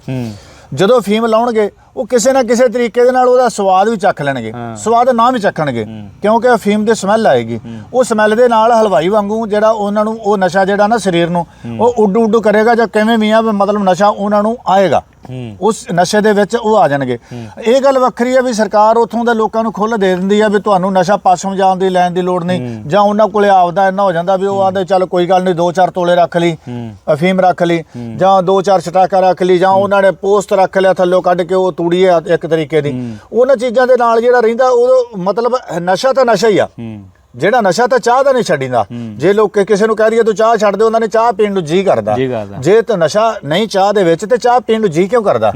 ਜਦੋਂ ਫੀਮ ਲਾਉਣਗੇ ਉਹ ਕਿਸੇ ਨਾ ਕਿਸੇ ਤਰੀਕੇ ਦੇ ਨਾਲ ਉਹਦਾ ਸਵਾਦ ਵੀ ਚੱਖ ਲੈਣਗੇ। ਸਵਾਦ ਨਾ ਵੀ ਚੱਖਣਗੇ ਕਿਉਂਕਿ ਅਫੀਮ ਦੀ ਸਮੈਲ ਆਏਗੀ। ਉਹ ਸਮੈਲ ਦੇ ਨਾਲ ਹਲਵਾਈ ਵਾਂਗੂ ਜਿਹੜਾ ਉਹਨਾਂ ਨੂੰ ਉਹ ਨਸ਼ਾ ਜਿਹੜਾ ਨਾ ਸਰੀਰ ਨੂੰ ਉਹ ਉੱਡੂ ਉੱਡੂ ਕਰੇਗਾ ਜਾਂ ਕਿਵੇਂ ਵੀ ਆ ਮਤਲਬ ਨਸ਼ਾ ਉਹਨਾਂ ਨੂੰ ਆਏਗਾ। ਉਸ ਨਸ਼ੇ ਦੇ ਵਿੱਚ ਉਹ ਆ ਜਾਣਗੇ। ਇਹ ਗੱਲ ਵੱਖਰੀ ਹੈ ਵੀ ਸਰਕਾਰ ਉੱਥੋਂ ਦੇ ਲੋਕਾਂ ਨੂੰ ਖੁੱਲ੍ਹ ਦੇ ਦਿੰਦੀ ਆ ਵੀ ਤੁਹਾਨੂੰ ਨਸ਼ਾ ਪਾਸੋਂ ਜਾਣ ਦੀ ਲੈਣ ਦੀ ਲੋੜ ਨਹੀਂ ਜਾਂ ਉਹਨਾਂ ਕੋਲੇ ਆਪਦਾ ਇੰਨਾ ਹੋ ਜਾਂਦਾ ਵੀ ਉਹ ਆਂਦੇ ਚੱਲ ਕੋਈ ਗੱਲ ਨਹੀਂ ਦੋ ਚਾਰ ਤੋਲੇ ਰੱਖ ਲਈ ਅਫੀਮ ਰੱਖ ਲਈ ਜਾਂ ਦੋ ਚਾਰ ਛਟਾਕਾ ਰੱਖ ਲਈ ਜਾਂ ਉਹਨਾਂ ਨੇ ਪੋਸਟ ਰੱਖ ਲਿਆ ਥੱਲੋਂ ਕੱਢ ਕੇ ਉਹ ਤੂੜੀ ਆ ਇੱਕ ਤਰੀਕੇ ਦੀ। ਉਹਨਾਂ ਚੀਜ਼ਾਂ ਦੇ ਨਾਲ ਜਿਹੜਾ ਰਹਿੰਦਾ ਉਹ ਮਤਲਬ ਨਸ਼ਾ ਤਾਂ ਨਸ਼ਾ ਹੀ ਆ। ਹੂੰ। ਜਿਹੜਾ ਨਸ਼ਾ ਤਾਂ ਚਾਹ ਦਾ ਨਹੀਂ ਛੱਡਿੰਦਾ। ਜੇ ਲੋਕ ਕਿਸੇ ਨੂੰ ਕਹਿ ਦਈਏ ਤੂੰ ਚਾਹ ਛੱਡ ਦੇ ਉਹਨਾਂ ਨੇ ਚਾਹ ਪੀਣ ਨੂੰ ਜੀ ਕਰਦਾ। ਜੀ ਤਾਂ ਨਸ਼ਾ ਨਹੀਂ ਚਾਹ ਦੇ ਵਿੱਚ ਤੇ ਚਾਹ ਪੀਣ ਨੂੰ ਜੀ ਕਿਉਂ ਕਰਦਾ?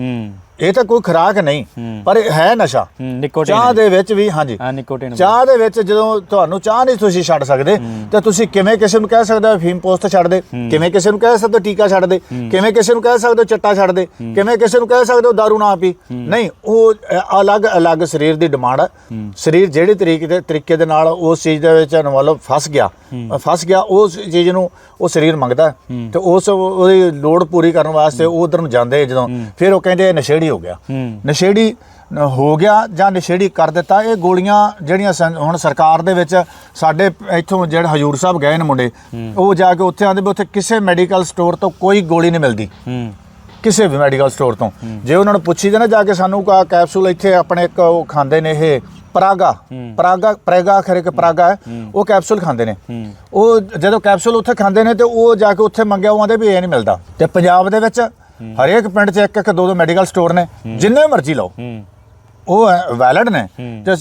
ਇਹ ਤਾਂ ਕੋਈ ਖੁਰਾਕ ਨਹੀਂ। ਪਰ ਇਹ ਹੈ ਨਸ਼ਾ। ਨਿਕੋਟਿਨ ਚਾਹ ਦੇ ਵਿੱਚ ਵੀ ਹਾਂਜੀ। ਹਾਂ ਨਿਕੋਟਿਨ ਚਾਹ ਦੇ ਵਿੱਚ ਜਦੋਂ ਤੁਹਾਨੂੰ ਚਾਹ ਨਹੀਂ ਤੁਸੀਂ ਛੱਡ ਸਕਦੇ ਤਾਂ ਤੁਸੀਂ ਕਿਵੇਂ ਕਿਸੇ ਨੂੰ ਕਹਿ ਸਕਦੇ ਹੋ ਫੀਮ ਪੋਸਟ ਛੱਡ ਦੇ। ਕਿਵੇਂ ਕਿਸੇ ਨੂੰ ਕਹਿ ਸਕਦੇ ਹੋ ਟੀਕਾ ਛੱਡ ਦੇ। ਕਿਵੇਂ ਕਿਸੇ ਨੂੰ ਕਹਿ ਸਕਦੇ ਹੋ ਚਿੱਟਾ ਛੱਡ ਦੇ। ਕਿਵੇਂ ਕਿਸੇ ਨੂੰ ਕਹਿ ਸਕਦੇ ਹੋ दारू ਨਾ ਪੀ। ਨਹੀਂ ਉਹ ਅ, ਅਲੱਗ ਅਲੱਗ ਸਰੀਰ ਦੀ ਡਿਮਾਂਡ ਹੈ। ਸਰੀਰ ਜਿਹੜੇ ਤਰੀਕੇ ਦੇ ਤਰੀਕੇ ਦੇ ਨਾਲ ਉਸ ਚੀਜ਼ ਦੇ ਵਿੱਚ ਇਨਵੋਲਵ ਫਸ ਗਿਆ ਫਸ ਗਿਆ ਉਸ ਚੀਜ਼ ਨੂੰ ਉਹ ਸਰੀਰ ਮੰਗਦਾ। ਤੇ ਉਸ ਉਹਦੀ ਲੋੜ ਪੂਰੀ ਕਰਨ ਵਾਸਤੇ ਉਹ ਉਧਰ ਨੂੰ ਜਾਂਦੇ ਜਦੋਂ। ਫਿਰ ਉਹ ਕਹਿੰਦੇ ਇਹ ਨਸ਼ੇੜੀ ਹੋ ਗਿਆ। ਨਸ਼ੇੜੀ ਹੋ ਗਿਆ ਜਾਂ ਨਸ਼ੇੜੀ ਕਰ ਦਿੱਤਾ ਇਹ ਗੋਲੀਆਂ ਜਿਹੜੀਆਂ ਹੁਣ ਸਰਕਾਰ ਦੇ ਵਿੱਚ ਸਾਡੇ ਇੱਥੋਂ ਜਿਹੜੇ ਹਜੂਰ ਸਾਹਿਬ ਗਏ ਨੇ ਮੁੰਡੇ ਉਹ ਜਾ ਕੇ ਉੱਥੇ ਆਂਦੇ ਵੀ ਉੱਥੇ ਕਿਸੇ ਮੈਡੀਕਲ ਸਟੋਰ ਤੋਂ ਕੋਈ ਗੋਲੀ ਨਹੀਂ ਮਿਲਦੀ। ਕਿਸੇ ਵੀ ਮੈਡੀਕਲ ਸਟੋਰ ਤੋਂ। ਜੇ ਉਹਨਾਂ ਨੂੰ ਪੁੱਛੀਦਾ ਨਾ ਜਾ ਕੇ ਸਾਨੂੰ ਕਾ ਕੈਪਸੂਲ ਇੱਥੇ ਆਪਣੇ ਇੱਕ ਉਹ ਖਾਂਦੇ ਨੇ ਇਹ ਪਰਾਗਾ। ਪਰਾਗਾ ਪ੍ਰੈਗਾ ਖਰੇ ਕਿ ਪਰਾਗਾ ਹੈ ਉਹ ਕੈਪਸੂਲ ਖਾਂਦੇ ਨੇ। ਉਹ ਜਦੋਂ ਕੈਪਸੂਲ ਉੱਥੇ ਖਾਂਦੇ ਨੇ ਤੇ ਉਹ ਜਾ ਕੇ ਉੱਥੇ ਮੰਗਿਆ ਉਹ ਆਂਦੇ ਵੀ ਇਹ ਨਹੀਂ ਮਿਲਦਾ। ਤੇ ਪੰਜਾਬ ਦੇ ਵਿੱਚ ਹਰੇਕ ਪਿੰਡ 'ਚ ਇੱਕ ਇੱਕ ਦੋ ਦੋ ਮੈਡੀਕਲ ਸਟੋਰ ਨੇ ਜਿੰਨੇ ਮਰਜ਼ੀ ਲਓ। ਉਹ ਵੈਲਿਡ ਨੇ। ਤੇ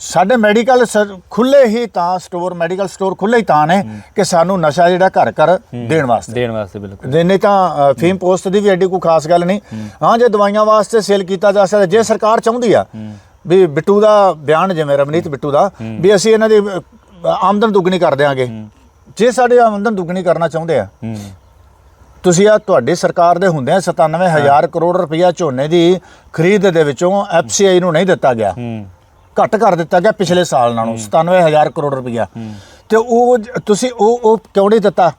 ਸਾਡੇ ਮੈਡੀਕਲ ਖੁੱਲੇ ਹੀ ਤਾਂ ਸਟੋਰ ਮੈਡੀਕਲ ਸਟੋਰ ਖੁੱਲੇ ਹੀ ਤਾਂ ਨੇ ਕਿ ਸਾਨੂੰ ਨਸ਼ਾ ਜਿਹੜਾ ਘਰ ਘਰ ਦੇਣ ਵਾਸਤੇ। ਦੇਣ ਵਾਸਤੇ ਬਿਲਕੁਲ। ਨਹੀਂ ਤਾਂ ਫੀਮ ਪੋਸਟ ਦੀ ਵੀ ਐਡੀ ਕੋਈ ਖਾਸ ਗੱਲ ਨਹੀਂ। ਹਾਂ। ਜੇ ਦਵਾਈਆਂ ਵਾਸਤੇ ਸੇਲ ਕੀਤਾ ਜਾ ਸਕਦਾ ਜੇ ਸਰਕਾਰ ਚਾਹੁੰਦੀ ਆ ਵੀ ਬਿੱਟੂ ਦਾ ਬਿਆਨ ਜਿਵੇਂ ਰਵਨੀਤ ਬਿੱਟੂ ਦਾ ਵੀ ਅਸੀਂ ਇਹਨਾਂ ਦੀ ਆਮਦਨ ਦੁੱਗਣੀ ਕਰ ਦਿਆਂਗੇ। ਜੇ ਸਾਡੇ ਆਮਦਨ ਦੁੱਗਣੀ ਕਰਨਾ ਚਾਹੁੰਦੇ ਆ ਤੁਸੀਂ ਆ ਤੁਹਾਡੀ ਸਰਕਾਰ ਦੇ ਹੁੰਦਿਆਂ 97000 ਕਰੋੜ ਰੁਪਇਆ ਝੋਨੇ ਦੀ ਖਰੀਦ ਦੇ ਵਿੱਚੋਂ ਐਫਸੀਆਈ ਨੂੰ ਨਹੀਂ ਦਿੱਤਾ ਗਿਆ। ਹੂੰ। ਘੱਟ ਕਰ ਦਿੱਤਾ ਗਿਆ ਪਿਛਲੇ ਸਾਲ ਨਾਲੋਂ 97000 ਕਰੋੜ ਰੁਪਇਆ ਤੇ ਉਹ ਤੁਸੀਂ ਉਹ ਉਹ ਕਿਉਂ ਨਹੀਂ ਦਿੱਤਾ?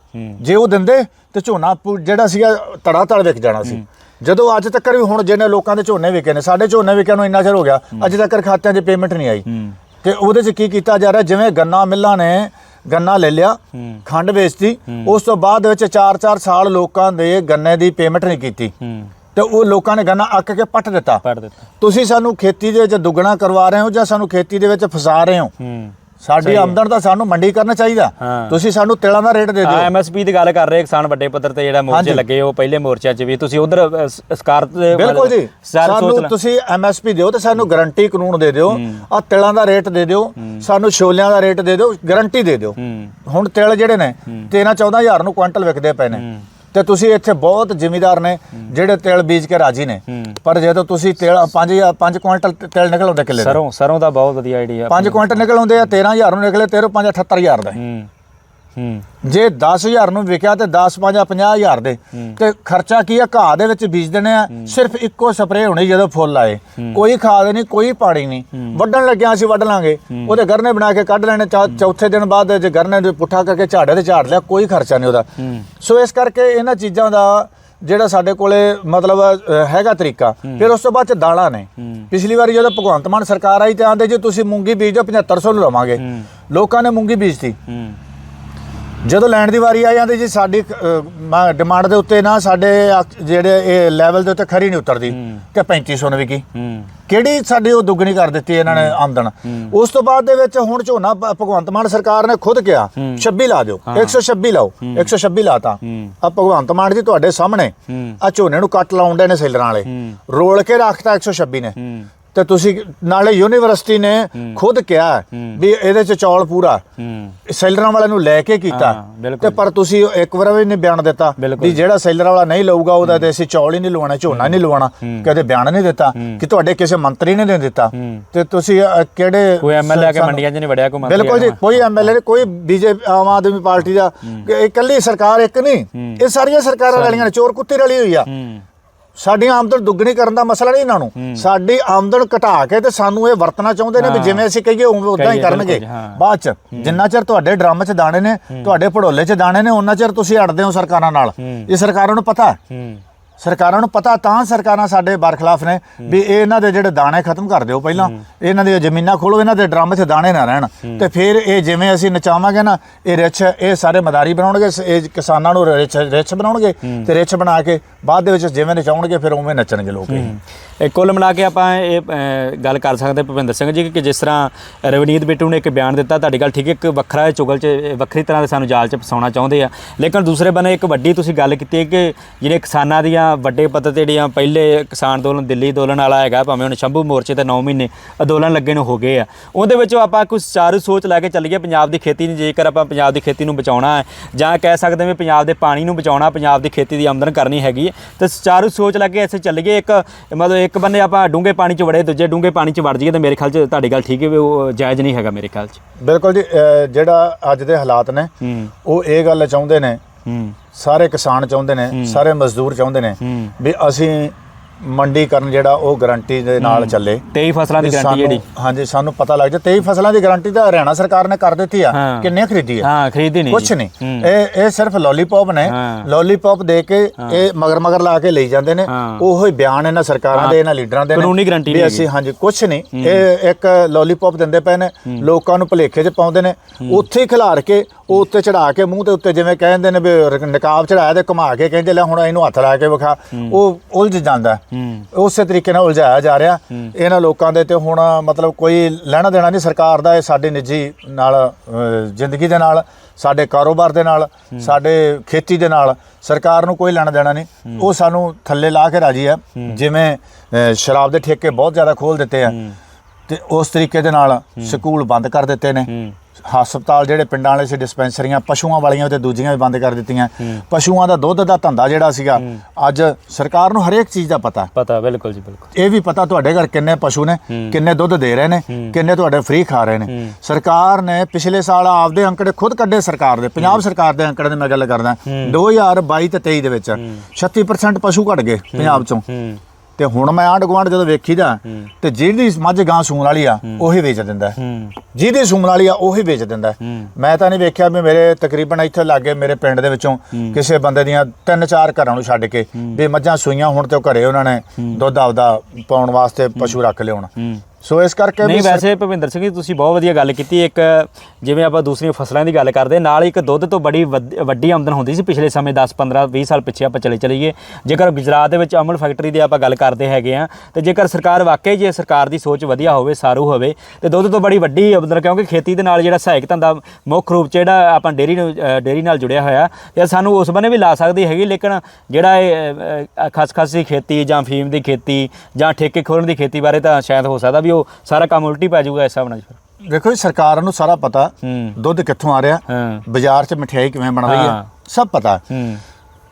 ਜੇ ਉਹ ਦਿੰਦੇ ਤੇ ਝੋਨਾ ਜਿਹੜਾ ਸੀਗਾ ਤੜਾ ਤੜ ਵਿਕ ਜਾਣਾ ਸੀ। ਜਦੋਂ ਅੱਜ ਤੱਕ ਵੀ ਹੁਣ ਜਿਹਨੇ ਲੋਕਾਂ ਦੇ ਝੋਨੇ ਵਿਕੇ ਨੇ ਸਾਡੇ ਝੋਨੇ ਵਿਕਿਆ ਨੂੰ ਇੰਨਾ ਚਿਰ ਹੋ ਗਿਆ ਅੱਜ ਤੱਕ ਖਾਤਿਆਂ 'ਚ ਪੇਮੈਂਟ ਨਹੀਂ ਆਈ। ਤੇ ਉਹਦੇ 'ਚ ਕੀ ਕੀਤਾ ਜਾ ਰਿਹਾ? ਜਿਵੇਂ ਗੰਨਾ ਮਿੱਲਾਂ ਨੇ ਗੰਨਾ ਲੈ ਲਿਆ ਖੰਡ ਵੇਚਤੀ। ਉਸ ਤੋਂ ਬਾਅਦ ਵਿੱਚ 4-4 ਸਾਲ ਲੋਕਾਂ ਦੇ ਗੰਨੇ ਦੀ ਪੇਮੈਂਟ ਨਹੀਂ ਕੀਤੀ। ਤੇ ਉਹ ਲੋਕਾਂ ਨੇ ਗੰਨਾ ਅੱਕ ਕੇ ਪੱਟ ਦਿੱਤਾ। ਪੜ ਦਿੱਤਾ। ਤੁਸੀਂ ਸਾਨੂੰ ਖੇਤੀ ਦੇ ਵਿੱਚ ਦੁੱਗਣਾ ਕਰਵਾ ਰਹੇ ਹੋ ਜਾਂ ਸਾਨੂੰ ਖੇਤੀ ਦੇ ਵਿੱਚ ਫਸਾ ਰਹੇ ਹੂੰ। ਸਾਡੀ ਆਮਦਨ ਤਾਂ ਸਾਨੂੰ ਮੰਡੀ ਕਰਨਾ ਚਾਹੀਦਾ। ਤੁਸੀਂ ਸਾਨੂੰ ਤੇਲਾਂ ਦਾ ਰੇਟ ਦੇ ਦਿਓ। ਐਮਐਸਪੀ ਦੀ ਗੱਲ ਕਰ ਰਹੇ ਕਿਸਾਨ ਵੱਡੇ ਪੱਧਰ ਤੇ ਜਿਹੜਾ ਮੋਰਚੇ। ਲੱਗੇ ਉਹ ਪਹਿਲੇ ਮੋਰਚਿਆਂ 'ਚ ਵੀ। ਤੁਸੀਂ ਉਧਰ ਸਕਾਰ ਤੇ ਬਿਲਕੁਲ ਜੀ। ਸਾਨੂੰ ਤੁਸੀਂ ਐਮਐਸਪੀ ਦਿਓ ਤੇ ਸਾਨੂੰ ਗਾਰੰਟੀ ਕਾਨੂੰਨ ਦੇ ਦਿਓ। ਆ ਤਿਲਾਂ ਦਾ ਰੇਟ ਦੇ ਦਿਓ। ਸਾਨੂੰ ਛੋਲਿਆਂ ਦਾ ਰੇਟ ਦੇ ਦਿਓ। ਗਾਰੰਟੀ ਦੇ ਦਿਓ। ਹੁਣ ਤਿਲ ਜਿਹੜੇ ਨੇ 13 14000 ਨੂੰ ਕੁਆਂਟਲ ਵਿਕਦੇ ਪਏ ਨੇ। ਤੇ ਤੁਸੀਂ ਇੱਥੇ ਬਹੁਤ ਜ਼ਿਮੀਦਾਰ ਨੇ ਜਿਹੜੇ ਤਿਲ ਬੀਜ ਕੇ ਰਾਜੀ ਨੇ। ਪਰ ਜਦੋਂ ਤੁਸੀਂ ਤਿਲ 5 5 ਕੁਇੰਟਲ ਤਿਲ ਨਿਕਲ ਆਉਂਦੇ ਕਿੱਲੇ ਦੇ ਸਰੋਂ ਸਰੋਂ ਦਾ ਬਹੁਤ ਵਧੀਆ ਆਈਡੀਆ 5 ਕੁਇੰਟਲ ਨਿਕਲ ਆਉਂਦੇ ਆ 13000 ਨੂੰ ਨਿਕਲੇ 13 5 78000 ਦਾ ਜੇ 10000 ਨੂੰ ਵਿਕਿਆ ਤੇ 10 5 50000 ਦੇ, ਤੇ ਖਰਚਾ ਕੀ ਆ? ਘਾਹ ਦੇ ਵਿੱਚ ਬੀਜ ਦੇਣੇ ਆ। ਸਿਰਫ ਇੱਕੋ ਸਪਰੇ ਹੋਣੀ ਜਦੋਂ ਫੁੱਲ ਆਏ। ਕੋਈ ਖਾਦ ਨਹੀਂ, ਕੋਈ ਪਾਣੀ ਨਹੀਂ। ਵੱਢਣ ਲੱਗਿਆ ਅਸੀਂ ਵੱਢ ਲਾਂਗੇ। ਉਹਦੇ ਗਰਨੇ ਬਣਾ ਕੇ ਕੱਢ ਲੈਣੇ ਚੌਥੇ ਦਿਨ ਬਾਅਦ ਜੇ ਗਰਨੇ ਦੇ ਪੁੱਠਾ ਕਰਕੇ ਝਾੜੇ ਤੇ ਝਾੜ ਲਿਆ, ਕੋਈ ਖਰਚਾ ਨਹੀਂ ਉਹਦਾ। ਸੋ ਇਸ ਕਰਕੇ ਇਹਨਾਂ ਚੀਜ਼ਾਂ ਦਾ ਜਿਹੜਾ ਸਾਡੇ ਕੋਲੇ ਮਤਲਬ ਹੈਗਾ ਤਰੀਕਾ, ਫਿਰ ਉਸ ਤੋਂ ਬਾਅਦ ਚ ਦਾਲਾਂ ਨੇ। ਪਿਛਲੀ ਵਾਰੀ ਜਦੋਂ ਭਗਵੰਤ ਮਾਨ ਸਰਕਾਰ ਆਈ ਤੇ ਆਂਦੇ ਜੇ, ਤੁਸੀਂ ਮੂੰਗੀ ਬੀਜ ਦਿਓ 7500 ਨੂੰ ਲਵਾਂਗੇ। ਲੋਕਾਂ ਨੇ ਮੂੰਗੀ ਬੀਜਤੀ। ਜਦੋਂ ਲੈਣ ਦੀ ਵਾਰੀ ਆ ਜਾਂਦੀ ਜੀ ਸਾਡੀ ਡਿਮਾਂਡ ਦੇ ਉੱਤੇ ਨਾ ਸਾਡੇ ਜਿਹੜੇ ਇਹ ਲੈਵਲ ਦੇ ਉੱਤੇ ਖਰੀ ਨਹੀਂ ਉਤਰਦੀ ਕਿ 3500 ਨੇ ਵਿਕੀ। ਹੂੰ। ਕਿਹੜੀ ਸਾਡੀ ਉਹ ਦੁੱਗਣੀ ਕਰ ਦਿੱਤੀ ਇਹਨਾਂ ਨੇ ਆਮਦਨ। ਉਸ ਤੋਂ ਬਾਅਦ ਦੇ ਵਿੱਚ ਹੁਣ ਝੋਨਾ ਭਗਵੰਤ ਮਾਨ ਸਰਕਾਰ ਨੇ ਖੁਦ ਕਿਹਾ 26 ਲਾ ਦਿਓ 126 ਲਾਓ 126 ਲਾਤਾ। ਆ ਭਗਵੰਤ ਮਾਨ ਜੀ ਤੁਹਾਡੇ ਸਾਹਮਣੇ ਆ ਝੋਨੇ ਨੂੰ ਕੱਟ ਲਾਉਂਦੇ ਨੇ ਸੇਲਰਾਂ ਵਾਲੇ। ਰੋਲ ਕੇ ਰੱਖਤਾ 126 ਨੇ। ਤੇ ਤੁਸੀਂ ਨਾਲੇ ਯੂਨੀਵਰਸਿਟੀ ਨੇ ਖੁਦ ਕਿਹਾ ਵੀ ਇਹਦੇ ਚ ਚੌਲ ਪੂਰਾ। ਸੈਲਰਾਂ ਵਾਲਿਆਂ ਨੂੰ ਲੈ ਕੇ ਕੀਤਾ। ਤੇ ਪਰ ਤੁਸੀਂ ਇੱਕ ਵਾਰ ਵੀ ਨਹੀਂ ਬਿਆਨ ਦਿੱਤਾ। ਵੀ ਜਿਹੜਾ ਸੈਲਰ ਵਾਲਾ ਨਹੀਂ ਲਊਗਾ ਉਹਦਾ ਤੇ ਅਸੀਂ ਚੌਲ ਹੀ ਨਹੀਂ ਲਵਾਉਣਾ ਝੋਨਾ ਨਹੀਂ ਲਵਾਉਣਾ ਕਦੇ ਬਿਆਨ ਨਹੀਂ ਦਿੱਤਾ ਕਿ ਤੁਹਾਡੇ ਕਿਸੇ ਮੰਤਰੀ ਨੇ ਨਹੀਂ ਦਿੱਤਾ। ਤੇ ਤੁਸੀਂ ਕਿਹੜੇ ਕੋਈ ਐਮਐਲਏ ਆ ਕੇ ਮੰਡੀਆਂ 'ਚ ਨਹੀਂ ਵੜਿਆ ਕੋਈ ਮੰਤਰੀ ਬਿਲਕੁਲ ਜੀ ਕੋਈ ਐਮਐਲਏ ਕੋਈ ਬੀਜੇਪੀ ਆਮ ਆਦਮੀ ਪਾਰਟੀ ਦਾ ਇਕੱਲੀ ਸਰਕਾਰ ਇੱਕ ਨਹੀਂ। ਇਹ ਸਾਰੀਆਂ ਸਰਕਾਰਾਂ ਰਲੀਆਂ ਨੇ ਚੋਰ ਕੁੱਤੇ ਰਲੀ ਹੋਈ ਆ। ਹੂੰ ਸਾਡੀਆਂ ਆਮਦਨ ਦੁੱਗਣੀ ਕਰਨ ਦਾ ਮਸਲਾ ਨਹੀਂ ਇਹਨਾਂ ਨੂੰ ਸਾਡੀ ਆਮਦਨ ਘਟਾ ਕੇ ਤੇ ਸਾਨੂੰ ਇਹ ਵਰਤਣਾ ਚਾਹੁੰਦੇ ਨੇ ਵੀ। ਜਿਵੇਂ ਅਸੀਂ ਕਹੀਏ ਉਦਾਂ ਹੀ ਕਰਨਗੇ। ਬਾਅਦ ਚ ਜਿੰਨਾ ਚਿਰ ਤੁਹਾਡੇ ਡਰਮ 'ਚ ਦਾਣੇ ਨੇ ਤੁਹਾਡੇ ਭੜੋਲੇ 'ਚ ਦਾਣੇ ਨੇ ਉਹਨਾਂ ਚਿਰ ਤੁਸੀਂ ਅੜਦੇ ਹੋ ਸਰਕਾਰਾਂ ਨਾਲ। ਇਹ ਸਰਕਾਰਾਂ ਨੂੰ ਪਤਾ ਹੈ। ਸਰਕਾਰਾਂ ਨੂੰ ਪਤਾ ਤਾਂ ਸਰਕਾਰਾਂ ਸਾਡੇ ਬਰਖਲਾਫ ਨੇ ਵੀ ਇਹ ਇਹਨਾਂ ਦੇ ਜਿਹੜੇ ਦਾਣੇ ਖਤਮ ਕਰ ਦਿਓ ਪਹਿਲਾਂ ਇਹਨਾਂ ਦੀਆਂ ਜ਼ਮੀਨਾਂ ਖੋਲੋ ਇਹਨਾਂ ਦੇ ਡਰਮ 'ਚ ਦਾਣੇ ਨਾ ਰਹਿਣ। ਤੇ ਫਿਰ ਇਹ ਜਿਵੇਂ ਅਸੀਂ ਨਚਾਵਾਂਗੇ ਨਾ ਇਹ ਰਿਛ ਇਹ ਸਾਰੇ ਮਦਾਰੀ ਬਣਾਉਣਗੇ ਇਹ ਕਿਸਾਨਾਂ ਨੂੰ ਰਿਛ ਰਿਛ ਬਣਾਉਣਗੇ ਤੇ ਰਿਛ ਬਣਾ ਕੇ ਬਾਅਦ ਦੇ ਵਿੱਚ ਜਿਵੇਂ ਨਚਾਉਣਗੇ ਫਿਰ ਉਵੇਂ ਨੱਚਣਗੇ ਲੋਕ ਇਹ। ਕੁੱਲ ਮਿਲਾ ਕੇ ਆਪਾਂ ਇਹ ਗੱਲ ਕਰ ਸਕਦੇ ਭੁਪਿੰਦਰ ਸਿੰਘ ਜੀ ਕਿ ਜਿਸ ਤਰ੍ਹਾਂ ਰਵਨੀਤ ਬਿੱਟੂ ਨੇ ਇੱਕ ਬਿਆਨ ਦਿੱਤਾ ਤੁਹਾਡੀ ਗੱਲ ਠੀਕ ਹੈ ਇੱਕ ਵੱਖਰਾ ਚੁਗਲ 'ਚ ਵੱਖਰੀ ਤਰ੍ਹਾਂ ਦੇ ਸਾਨੂੰ ਜਾਲ 'ਚ ਫਸਾਉਣਾ ਚਾਹੁੰਦੇ ਆ। ਲੇਕਿਨ ਦੂਸਰੇ ਬੰਨੇ ਇੱਕ ਵੱਡੀ ਤੁਸੀਂ ਗੱਲ ਕੀਤੀ ਹੈ ਕਿ ਜਿਹੜੇ ਕਿਸਾਨਾਂ ਦੀਆਂ ਵੱਡੇ ਪੱਧਰ ਤੇ ਜਿਹੜੀਆਂ ਪਹਿਲੇ ਕਿਸਾਨ ਅੰਦੋਲਨ ਦਿੱਲੀ ਅੰਦੋਲਨ ਵਾਲਾ ਹੈਗਾ ਭਾਵੇਂ ਹੁਣ ਸ਼ੰਭੂ ਮੋਰਚੇ ਤੇ 9 ਮਹੀਨੇ ਅੰਦੋਲਨ ਲੱਗੇ ਨੂੰ ਹੋ ਗਏ ਆ। ਉਹਦੇ ਵਿੱਚੋਂ ਆਪਾਂ ਕੁਝ ਚਾਰੂ ਸੋਚ ਲੈ ਕੇ ਚੱਲੀਏ ਪੰਜਾਬ ਦੀ ਖੇਤੀ ਨੂੰ ਜੇਕਰ ਆਪਾਂ ਪੰਜਾਬ ਦੀ ਖੇਤੀ ਨੂੰ ਬਚਾਉਣਾ ਹੈ ਜਾਂ ਕਹਿ ਸਕਦੇ ਹਾਂ ਵੀ ਪੰਜਾਬ ਦੇ ਪਾਣੀ ਨੂੰ ਬਚਾਉਣਾ ਪੰਜਾਬ ਦੀ ਖੇਤੀ ਦੀ ਆਮਦਨ ਕਰਨੀ ਹੈਗੀ ਤੇ ਚਾਰੂ ਸੋਚ ਲੈ ਕੇ ਐਸੇ ਚੱਲੀਏ ਇੱਕ ਮਤਲਬ ਇੱਕ ਬੰਨੇ ਆਪਾਂ ਡੂੰਘੇ ਪਾਣੀ 'ਚ ਵੜੇ ਦੂਜੇ ਡੂੰਘੇ ਪਾਣੀ 'ਚ ਵੜ ਜਾਈਏ ਤੇ ਮੇਰੇ ਖਿਆਲ 'ਚ ਤੁਹਾਡੀ ਗੱਲ ਠੀਕ ਹੈ ਵੀ ਉਹ ਜਾਇਜ਼ ਨਹੀਂ ਹੈਗਾ ਮੇਰੇ ਖਿਆਲ 'ਚ। ਬਿਲਕੁਲ ਜੀ ਜਿਹੜਾ ਅੱਜ ਦੇ ਹਾਲਾਤ ਨੇ ਉਹ ਇਹ ਗੱਲ ਚਾਹੁੰਦੇ ਨੇ ਸਾਰੇ ਕਿਸਾਨ ਚਾਹੁੰਦੇ ਨੇ ਸਾਰੇ ਮਜ਼ਦੂਰ ਚਾਹੁੰਦੇ ਨੇ ਵੀ ਅਸੀਂ ਮੰਡੀਕਰਨ ਜਿਹੜਾ ਉਹ ਗਾਰੰਟੀ ਦੇ ਨਾਲ ਚੱਲੇ। 23 ਫਸਲਾਂ ਦੀ ਗਾਰੰਟੀ ਜਿਹੜੀ। ਹਾਂਜੀ ਸਾਨੂੰ ਪਤਾ ਲੱਗ ਜਾ 23 ਫਸਲਾਂ ਦੀ ਗਾਰੰਟੀ ਤਾਂ ਹਰਿਆਣਾ ਸਰਕਾਰ ਨੇ ਕਰ ਦਿੱਤੀ ਆ। ਕਿੰਨੇ ਖਰੀਦੀ ਆ? ਹਾਂ ਖਰੀਦੀ ਨਹੀਂ ਕੁਛ ਜੀ। ਨਹੀਂ। ਇਹ ਇਹ ਸਿਰਫ ਲੋਲੀਪੌਪ ਨੇ। ਲੋਲੀਪੌਪ ਦੇ ਕੇ ਇਹ ਮਗਰ ਮਗਰ ਲਾ ਕੇ ਲਈ ਜਾਂਦੇ ਨੇ। ਉਹੋ ਹੀ ਬਿਆਨ ਇਹਨਾਂ ਸਰਕਾਰਾਂ ਦੇ ਇਹਨਾਂ ਲੀਡਰਾਂ ਦੇ ਨੇ। ਕਾਨੂੰਨੀ ਵੀ ਨਹੀਂ ਅਸੀਂ ਹਾਂਜੀ ਕੁਛ ਨਹੀਂ ਇਹ ਇੱਕ ਲੋਲੀਪੌਪ ਦਿੰਦੇ ਪਏ ਨੇ। ਲੋਕਾਂ ਨੂੰ ਭੁਲੇਖੇ 'ਚ ਪਾਉਂਦੇ ਨੇ। ਉੱਥੇ ਹੀ ਖਿਲਾਰ ਕੇ ਉਹ ਉੱਤੇ ਚੜਾ ਕੇ ਮੂੰਹ ਦੇ ਉੱਤੇ ਜਿਵੇਂ ਕਹਿੰਦੇ ਨੇ ਵੀ ਨਕਾਬ ਚੜਾਇਆ ਤੇ ਘੁਮਾ ਕੇ ਕਹਿੰਦੇ ਲੈ ਹੁਣ ਇਹਨੂੰ ਹੱਥ ਲਾ ਕੇ ਵਿਖਾ। ਉਹ ਉਲਝ ਜਾਂਦਾ। ਉਸੇ ਤਰੀਕੇ ਨਾਲ ਉਲਝਾਇਆ ਜਾ ਰਿਹਾ। ਇਹਨਾਂ ਲੋਕਾਂ ਦੇ ਤੇ ਹੁਣ ਮਤਲਬ ਕੋਈ ਲੈਣਾ ਦੇਣਾ ਨਹੀਂ। ਸਰਕਾਰ ਦਾ ਇਹ ਸਾਡੇ ਨਿੱਜੀ ਨਾਲ ਜ਼ਿੰਦਗੀ ਦੇ ਨਾਲ ਸਾਡੇ ਕਾਰੋਬਾਰ ਦੇ ਨਾਲ ਸਾਡੇ ਖੇਤੀ ਦੇ ਨਾਲ ਸਰਕਾਰ ਨੂੰ ਕੋਈ ਲੈਣਾ ਦੇਣਾ ਨਹੀਂ। ਉਹ ਸਾਨੂੰ ਥੱਲੇ ਲਾ ਕੇ ਰਾਜੀ ਹੈ। ਜਿਵੇਂ ਸ਼ਰਾਬ ਦੇ ਠੇਕੇ ਬਹੁਤ ਜ਼ਿਆਦਾ ਖੋਲ ਦਿੱਤੇ ਆ। ਤੇ ਉਸ ਤਰੀਕੇ ਦੇ ਨਾਲ ਸਕੂਲ ਬੰਦ ਕਰ ਦਿੱਤੇ ਨੇ। ਹਸਪਤਾਲ ਜਿਹੜੇ ਪਿੰਡਾਂ ਵਾਲੇ ਸੀ ਡਿਸਪੈਂਸਰੀਆਂ ਪਸ਼ੂਆਂ ਵਾਲੀਆਂ ਤੇ ਦੂਜੀਆਂ ਵੀ ਬੰਦ ਕਰ ਦਿੱਤੀਆਂ। ਪਸ਼ੂਆਂ ਦਾ ਦੁੱਧ ਦਾ ਧੰਦਾ ਜਿਹੜਾ ਸੀਗਾ ਅੱਜ ਸਰਕਾਰ ਨੂੰ ਹਰੇਕ ਚੀਜ਼ ਦਾ ਪਤਾ। ਪਤਾ ਬਿਲਕੁਲ ਜੀ ਬਿਲਕੁਲ। ਇਹ ਵੀ ਪਤਾ ਤੁਹਾਡੇ ਘਰ ਕਿੰਨੇ ਪਸ਼ੂ ਨੇ ਕਿੰਨੇ ਦੁੱਧ ਦੇ ਰਹੇ ਨੇ ਕਿੰਨੇ ਤੁਹਾਡੇ ਫ੍ਰੀ ਖਾ ਰਹੇ ਨੇ। ਸਰਕਾਰ ਨੇ ਪਿਛਲੇ ਸਾਲ ਆਪਦੇ ਅੰਕੜੇ ਖੁਦ ਕੱਢੇ ਸਰਕਾਰ ਦੇ ਪੰਜਾਬ ਸਰਕਾਰ ਦੇ ਅੰਕੜੇ ਦੀ ਮੈਂ ਗੱਲ ਕਰਦਾ। 2022 ਤੇ 23 ਦੇ ਵਿੱਚ 36% ਪਸ਼ੂ ਘਟ ਗਏ ਪੰਜਾਬ ਚੋਂ। ਤੇ ਹੁਣ ਮੈਂ ਆਂਢ ਗੁਆਂਢ ਜਦੋਂ ਵੇਖੀਦਾ ਤੇ ਜਿਹੜੀ ਮੱਝ ਗਾਂ ਸੂਣ ਵਾਲੀ ਆ ਉਹੀ ਵੇਚ ਦਿੰਦਾ। ਜਿਹਦੀ ਸੂਣ ਵਾਲੀ ਆ ਉਹੀ ਵੇਚ ਦਿੰਦਾ। ਮੈਂ ਤਾਂ ਨਹੀਂ ਵੇਖਿਆ ਵੀ ਮੇਰੇ ਤਕਰੀਬਨ ਇੱਥੇ ਲਾਗੇ ਮੇਰੇ ਪਿੰਡ ਦੇ ਵਿੱਚੋਂ ਕਿਸੇ ਬੰਦੇ ਦੀਆਂ ਤਿੰਨ ਚਾਰ ਘਰਾਂ ਨੂੰ ਛੱਡ ਕੇ ਵੀ ਮੱਝਾਂ ਸੂਈਆਂ ਹੁਣ ਤੇ ਉਹ ਘਰੇ ਉਹਨਾਂ ਨੇ ਦੁੱਧ ਆਪਦਾ ਪਾਉਣ ਵਾਸਤੇ ਪਸ਼ੂ ਰੱਖ ਲਿਆਉਣ। ਸੋ ਇਸ ਕਰਕੇ ਨਹੀਂ ਵੈਸੇ ਭਵਿੰਦਰ ਸਿੰਘ ਜੀ ਤੁਸੀਂ ਬਹੁਤ ਵਧੀਆ ਗੱਲ ਕੀਤੀ। ਇੱਕ ਜਿਵੇਂ ਆਪਾਂ ਦੂਸਰੀਆਂ ਫਸਲਾਂ ਦੀ ਗੱਲ ਕਰਦੇ ਨਾਲ ਇੱਕ ਦੁੱਧ ਤੋਂ ਬੜੀ ਵੱਡੀ ਆਮਦਨ ਹੁੰਦੀ ਸੀ ਪਿਛਲੇ ਸਮੇਂ 10 15 20 ਸਾਲ ਪਿੱਛੇ ਆਪਾਂ ਚਲੇ ਚਲੀਏ। ਜੇਕਰ ਗੁਜਰਾਤ ਦੇ ਵਿੱਚ ਅਮਲ ਫੈਕਟਰੀ ਦੀ ਆਪਾਂ ਗੱਲ ਕਰਦੇ ਹੈਗੇ ਆ ਤੇ ਜੇਕਰ ਸਰਕਾਰ ਵਾਕਈ ਜੇ ਸਰਕਾਰ ਦੀ ਸੋਚ ਵਧੀਆ ਹੋਵੇ ਸਾਰੂ ਹੋਵੇ ਤੇ ਦੁੱਧ ਤੋਂ ਬੜੀ ਵੱਡੀ ਆਮਦਨ ਕਿਉਂਕਿ ਖੇਤੀ ਦੇ ਨਾਲ ਜਿਹੜਾ ਸਹਾਇਕ ਧੰਦਾ ਮੁੱਖ ਰੂਪ 'ਚ ਜਿਹੜਾ ਆਪਾਂ ਡੇਰੀ ਨੂੰ ਡੇਰੀ ਨਾਲ ਜੁੜਿਆ ਹੋਇਆ ਤੇ ਸਾਨੂੰ ਉਸ ਬੰਨੇ ਵੀ ਲਾ ਸਕਦੀ ਹੈਗੀ ਲੇਕਿਨ ਜਿਹੜਾ ਇਹ ਖਸਖਸ ਦੀ ਖੇਤੀ ਜਾਂ ਫੀਮ ਦੀ ਖੇਤੀ ਜਾਂ ਠੇਕੇ ਖੋਲਣ ਦੀ ਖੇਤੀ ਬਾਰੇ ਤਾਂ ਸ਼ਾਇਦ ਹੋ ਸਕਦਾ ਵੀ ਉਹ ਸਾਰਾ ਕੰਮ ਉਲਟੀ ਪੈ ਜਾਊਗਾ ਇਸ ਹਿਸਾਬ ਨਾਲ ਜੀ ਫਿਰ। ਦੇਖੋ ਜੀ ਸਰਕਾਰ ਨੂੰ ਸਾਰਾ ਪਤਾ ਹੂੰ। ਦੁੱਧ ਕਿੱਥੋਂ ਆ ਰਿਹਾ ਹਾਂ। ਬਾਜ਼ਾਰ 'ਚ ਮਠਿਆਈ ਕਿਵੇਂ ਬਣ ਰਹੀ ਹਾਂ। ਹੈ। ਸਭ ਪਤਾ। ਹੂੰ।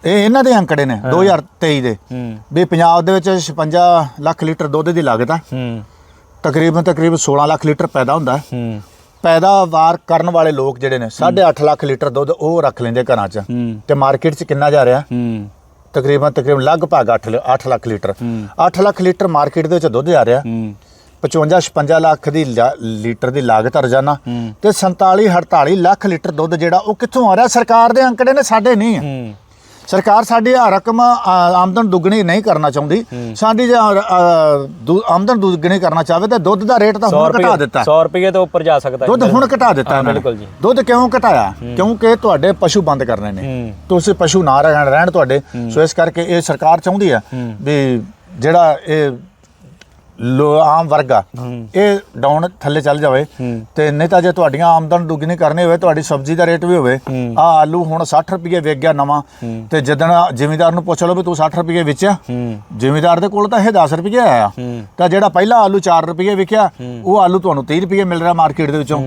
ਇਹ ਇਹਨਾਂ ਦੇ ਅੰਕੜੇ ਨੇ 2023 ਦੇ ਹੂੰ। ਵੀ ਪੰਜਾਬ ਦੇ ਵਿੱਚ 56 ਲੱਖ ਲੀਟਰ ਦੁੱਧ ਦੀ ਲਾਗਤ ਹੈ ਹੂੰ। ਤਕਰੀਬਨ ਤਕਰੀਬਨ 16 ਲੱਖ ਲੀਟਰ ਪੈਦਾ ਹੁੰਦਾ ਹੈ। ਹੂੰ। ਪੈਦਾਵਾਰ ਕਰਨ ਵਾਲੇ ਲੋਕ ਜਿਹੜੇ ਨੇ 8.5 ਲੱਖ ਲੀਟਰ ਦੁੱਧ ਉਹ ਰੱਖ ਲੈਂਦੇ ਘਰਾਂ 'ਚ। ਹੂੰ। ਤੇ ਮਾਰਕੀਟ 'ਚ ਕਿੰਨਾ ਜਾ ਰਿਹਾ? ਹੂੰ। ਤਕਰੀਬਨ ਤਕਰੀਬਨ ਲਗਭਗ 8 8 ਲੱਖ ਲੀਟਰ। ਹੂੰ। 8 ਲੱਖ ਲੀਟਰ ਮਾਰਕੀਟ ਦੇ ਵਿੱਚ ਦੁੱਧ ਜਾ ਰਿਹਾ। ਹੂੰ। 55 56 ਲੱਖ ਦੀ ਲਾ- ਲੀਟਰ ਦੀ ਲਾਗਤ ਆ ਰੋਜ਼ਾਨਾ। ਤੇ 47 48 ਲੱਖ ਲੀਟਰ ਦੁੱਧ ਜਿਹੜਾ ਉਹ ਕਿੱਥੋਂ ਆ ਰਿਹਾ? ਸਰਕਾਰ ਦੇ ਅੰਕੜੇ ਨੇ ਸਾਡੇ ਨਹੀਂ ਆ। ਹੂੰ। ਸਰਕਾਰ ਸਾਡੀ ਆ ਰਕਮ ਆ, ਆਮਦਨ ਦੁੱਗਣੀ ਨਹੀਂ ਕਰਨਾ ਚਾਹੁੰਦੀ। ਸਾਡੀ ਜੇ ਆ, ਆ, ਦੁ- ਆਮਦਨ ਦੁੱਗਣੀ ਕਰਨਾ ਚਾਹਵੇ ਤਾਂ ਦੁੱਧ ਦਾ ਰੇਟ ਤਾਂ 100 ਹੁਣ ਘਟਾ ਦਿੱਤਾ। 100 ਰੁਪਏ ਤੋਂ ਉੱਪਰ ਜਾ ਸਕਦਾ ਦੁੱਧ ਹੁਣ ਘਟਾ ਦਿੱਤਾ ਹਾਂ, ਇਹਨਾਂ ਨੇ। ਬਿਲਕੁਲ ਜੀ। ਦੁੱਧ ਕਿਉਂ ਘਟਾਇਆ? ਕਿਉਂਕਿ ਤੁਹਾਡੇ ਪਸ਼ੂ ਬੰਦ ਕਰਨੇ ਨੇ। ਹੂੰ। ਤੁਸੀਂ ਪਸ਼ੂ ਨਾ ਰਹਿਣ ਰਹਿਣ ਤੁਹਾਡੇ। ਸੋ ਇਸ ਕਰਕੇ ਇਹ ਸਰਕਾਰ ਚਾਹੁੰਦੀ ਹੈ। ਵੀ ਜਿਹੜਾ ਇਹ ਲੋ ਆਮ ਵਰਗ। ਆ ਇਹ ਡਾਊਨ ਥੱਲੇ ਚੱਲ ਜਾਵੇ ਤੇ ਨਹੀਂ ਤਾਂ ਜੇ ਤੁਹਾਡੀਆਂ ਆਮਦਨ ਦੁੱਗਣੀ ਕਰਨੀ ਹੋਵੇ ਤੁਹਾਡੀ ਸਬਜ਼ੀ ਦਾ ਰੇਟ ਵੀ ਹੋਵੇ। ਆ ਆਲੂ ਹੁਣ 60 ਰੁਪਏ ਵਿਕ ਗਿਆ ਨਵਾਂ। ਤੇ ਜਦੋਂ ਜ਼ਿਮੀਦਾਰ ਨੂੰ ਪੁੱਛ ਲਓ ਵੀ ਤੂੰ 60 ਰੁਪਏ ਵੇਚਿਆ ਜ਼ਿਮੀਦਾਰ ਦੇ ਕੋਲ ਤਾਂ ਇਹ 10 ਰੁਪਏ ਆਇਆ। ਤਾਂ ਜਿਹੜਾ ਪਹਿਲਾ ਆਲੂ 4 ਰੁਪਏ ਵਿਕਿਆ ਉਹ ਆਲੂ ਤੁਹਾਨੂੰ 30 ਰੁਪਏ ਮਿਲ ਰਿਹਾ ਮਾਰਕੀਟ ਦੇ ਵਿੱਚੋਂ।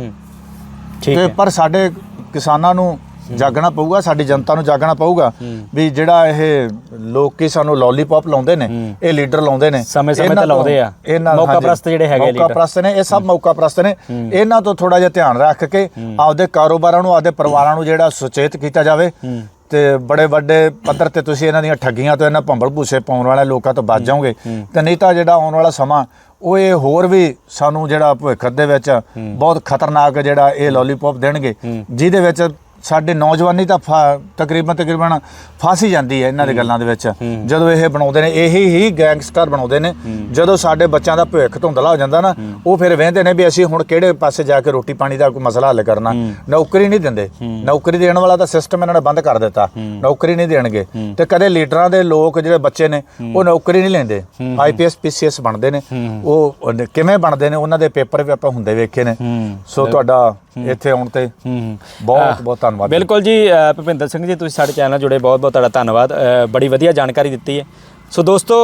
ਠੀਕ ਤੇ ਹੈ। ਪਰ ਸਾਡੇ ਕਿਸਾਨਾਂ ਨੂੰ ਜਾਗਣਾ ਪਊਗਾ ਸਾਡੀ ਜਨਤਾ ਨੂੰ ਜਾਗਣਾ ਪਊਗਾ ਵੀ ਜਿਹੜਾ ਇਹ ਲੋਕੀ ਸਾਨੂੰ ਲੋਲੀਪੌਪ ਲਾਉਂਦੇ ਨੇ ਇਹ ਲੀਡਰ ਲਾਉਂਦੇ ਨੇ ਸਮੇਂ-ਸਮੇਂ ਤੇ ਲਾਉਂਦੇ ਆ। ਮੌਕਾ ਪ੍ਰਸਤ ਜਿਹੜੇ ਹੈਗੇ ਮੌਕਾ ਲੀਡਰ। ਪ੍ਰਸਤ ਨੇ ਇਹ ਸਭ ਮੌਕਾ ਪ੍ਰਸਤ ਨੇ। ਇਹਨਾਂ ਤੋਂ ਥੋੜਾ ਜਿਹਾ ਧਿਆਨ ਰੱਖ ਕੇ ਆਪਦੇ ਕਾਰੋਬਾਰਾਂ ਨੂੰ ਆਪਦੇ ਪਰਿਵਾਰਾਂ ਨੂੰ ਜਿਹੜਾ ਸੁਚੇਤ ਕੀਤਾ ਜਾਵੇ। ਤੇ ਬੜੇ ਵੱਡੇ ਪੱਧਰ ਤੇ ਤੁਸੀਂ ਇਹਨਾਂ ਦੀਆਂ ਠੱਗੀਆਂ ਤੋਂ ਇਹਨਾਂ ਭੰਬਲ ਭੂਸੇ ਪਾਉਣ ਵਾਲੇ ਲੋਕਾਂ ਤੋਂ ਬਚ ਜਾਓਗੇ। ਤੇ ਨਹੀਂ ਤਾਂ ਜਿਹੜਾ ਆਉਣ ਵਾਲਾ ਸਮਾਂ ਉਹ ਇਹ ਹੋਰ ਵੀ ਸਾਨੂੰ ਜਿਹੜਾ ਭਵਿੱਖ ਦੇ ਵਿੱਚ ਬਹੁਤ ਖਤਰਨਾਕ ਜਿਹੜਾ ਇਹ ਲੋਲੀਪੌਪ ਦੇਣਗੇ ਜਿਹਦੇ ਵਿੱਚ ਸਾਡੇ ਨੌਜਵਾਨੀ ਤਾਂ ਤਕਰੀਬਨ ਤਕਰੀਬਨ ਫਸ ਹੀ ਜਾਂਦੀ ਹੈ ਇਹਨਾਂ ਦੇ ਗੱਲਾਂ ਦੇ ਵਿੱਚ। ਜਦੋਂ ਇਹ ਬਣਾਉਂਦੇ ਨੇ ਇਹੀ ਹੀ ਗੈਂਗਸਟਰ ਬਣਾਉਂਦੇ ਨੇ। ਜਦੋਂ ਸਾਡੇ ਬੱਚਿਆਂ ਦਾ ਭਵਿੱਖ ਧੁੰਦਲਾ ਹੋ ਜਾਂਦਾ ਨਾ ਉਹ ਫਿਰ ਵਹਿੰਦੇ ਨੇ ਵੀ ਅਸੀਂ ਹੁਣ ਕਿਹੜੇ ਪਾਸੇ ਜਾ ਕੇ ਰੋਟੀ ਪਾਣੀ ਦਾ ਕੋਈ ਮਸਲਾ ਹੱਲ ਕਰਨਾ। ਨੌਕਰੀ ਨਹੀਂ ਦਿੰਦੇ। ਨੌਕਰੀ ਦੇਣ ਵਾਲਾ ਤਾਂ ਸਿਸਟਮ ਇਹਨਾਂ ਨੇ ਬੰਦ ਕਰ ਦਿੱਤਾ। ਨੌਕਰੀ ਨਹੀਂ ਦੇਣਗੇ। ਤੇ ਕਦੇ ਲੀਡਰਾਂ ਦੇ ਲੋਕ ਜਿਹੜੇ ਬੱਚੇ ਨੇ ਉਹ ਨੌਕਰੀ ਨਹੀਂ ਲੈਂਦੇ। ਆਈਪੀਐਸ ਪੀਸੀਐਸ ਬਣਦੇ ਨੇ। ਉਹ ਕਿਵੇਂ ਬਣਦੇ ਨੇ ਉਹਨਾਂ ਦੇ ਪੇਪਰ ਵੀ ਆਪਾਂ ਹੁੰਦੇ ਵੇਖੇ ਨੇ। ਸੋ ਤੁਹਾਡਾ ਇੱਥੇ ਆਉਣ ਤੇ। ਹੂੰ ਬਹੁਤ ਬਹੁਤ ਧੰਨਵਾਦ ਬਿਲਕੁਲ ਜੀ ਭੁਪਿੰਦਰ ਸਿੰਘ ਜੀ ਤੁਸੀਂ ਸਾਡੇ ਚੈਨਲ ਨਾਲ ਜੁੜੇ ਬਹੁਤ ਬਹੁਤ ਤੁਹਾਡਾ ਧੰਨਵਾਦ। ਬੜੀ ਵਧੀਆ ਜਾਣਕਾਰੀ ਦਿੱਤੀ ਹੈ। ਸੋ ਦੋਸਤੋ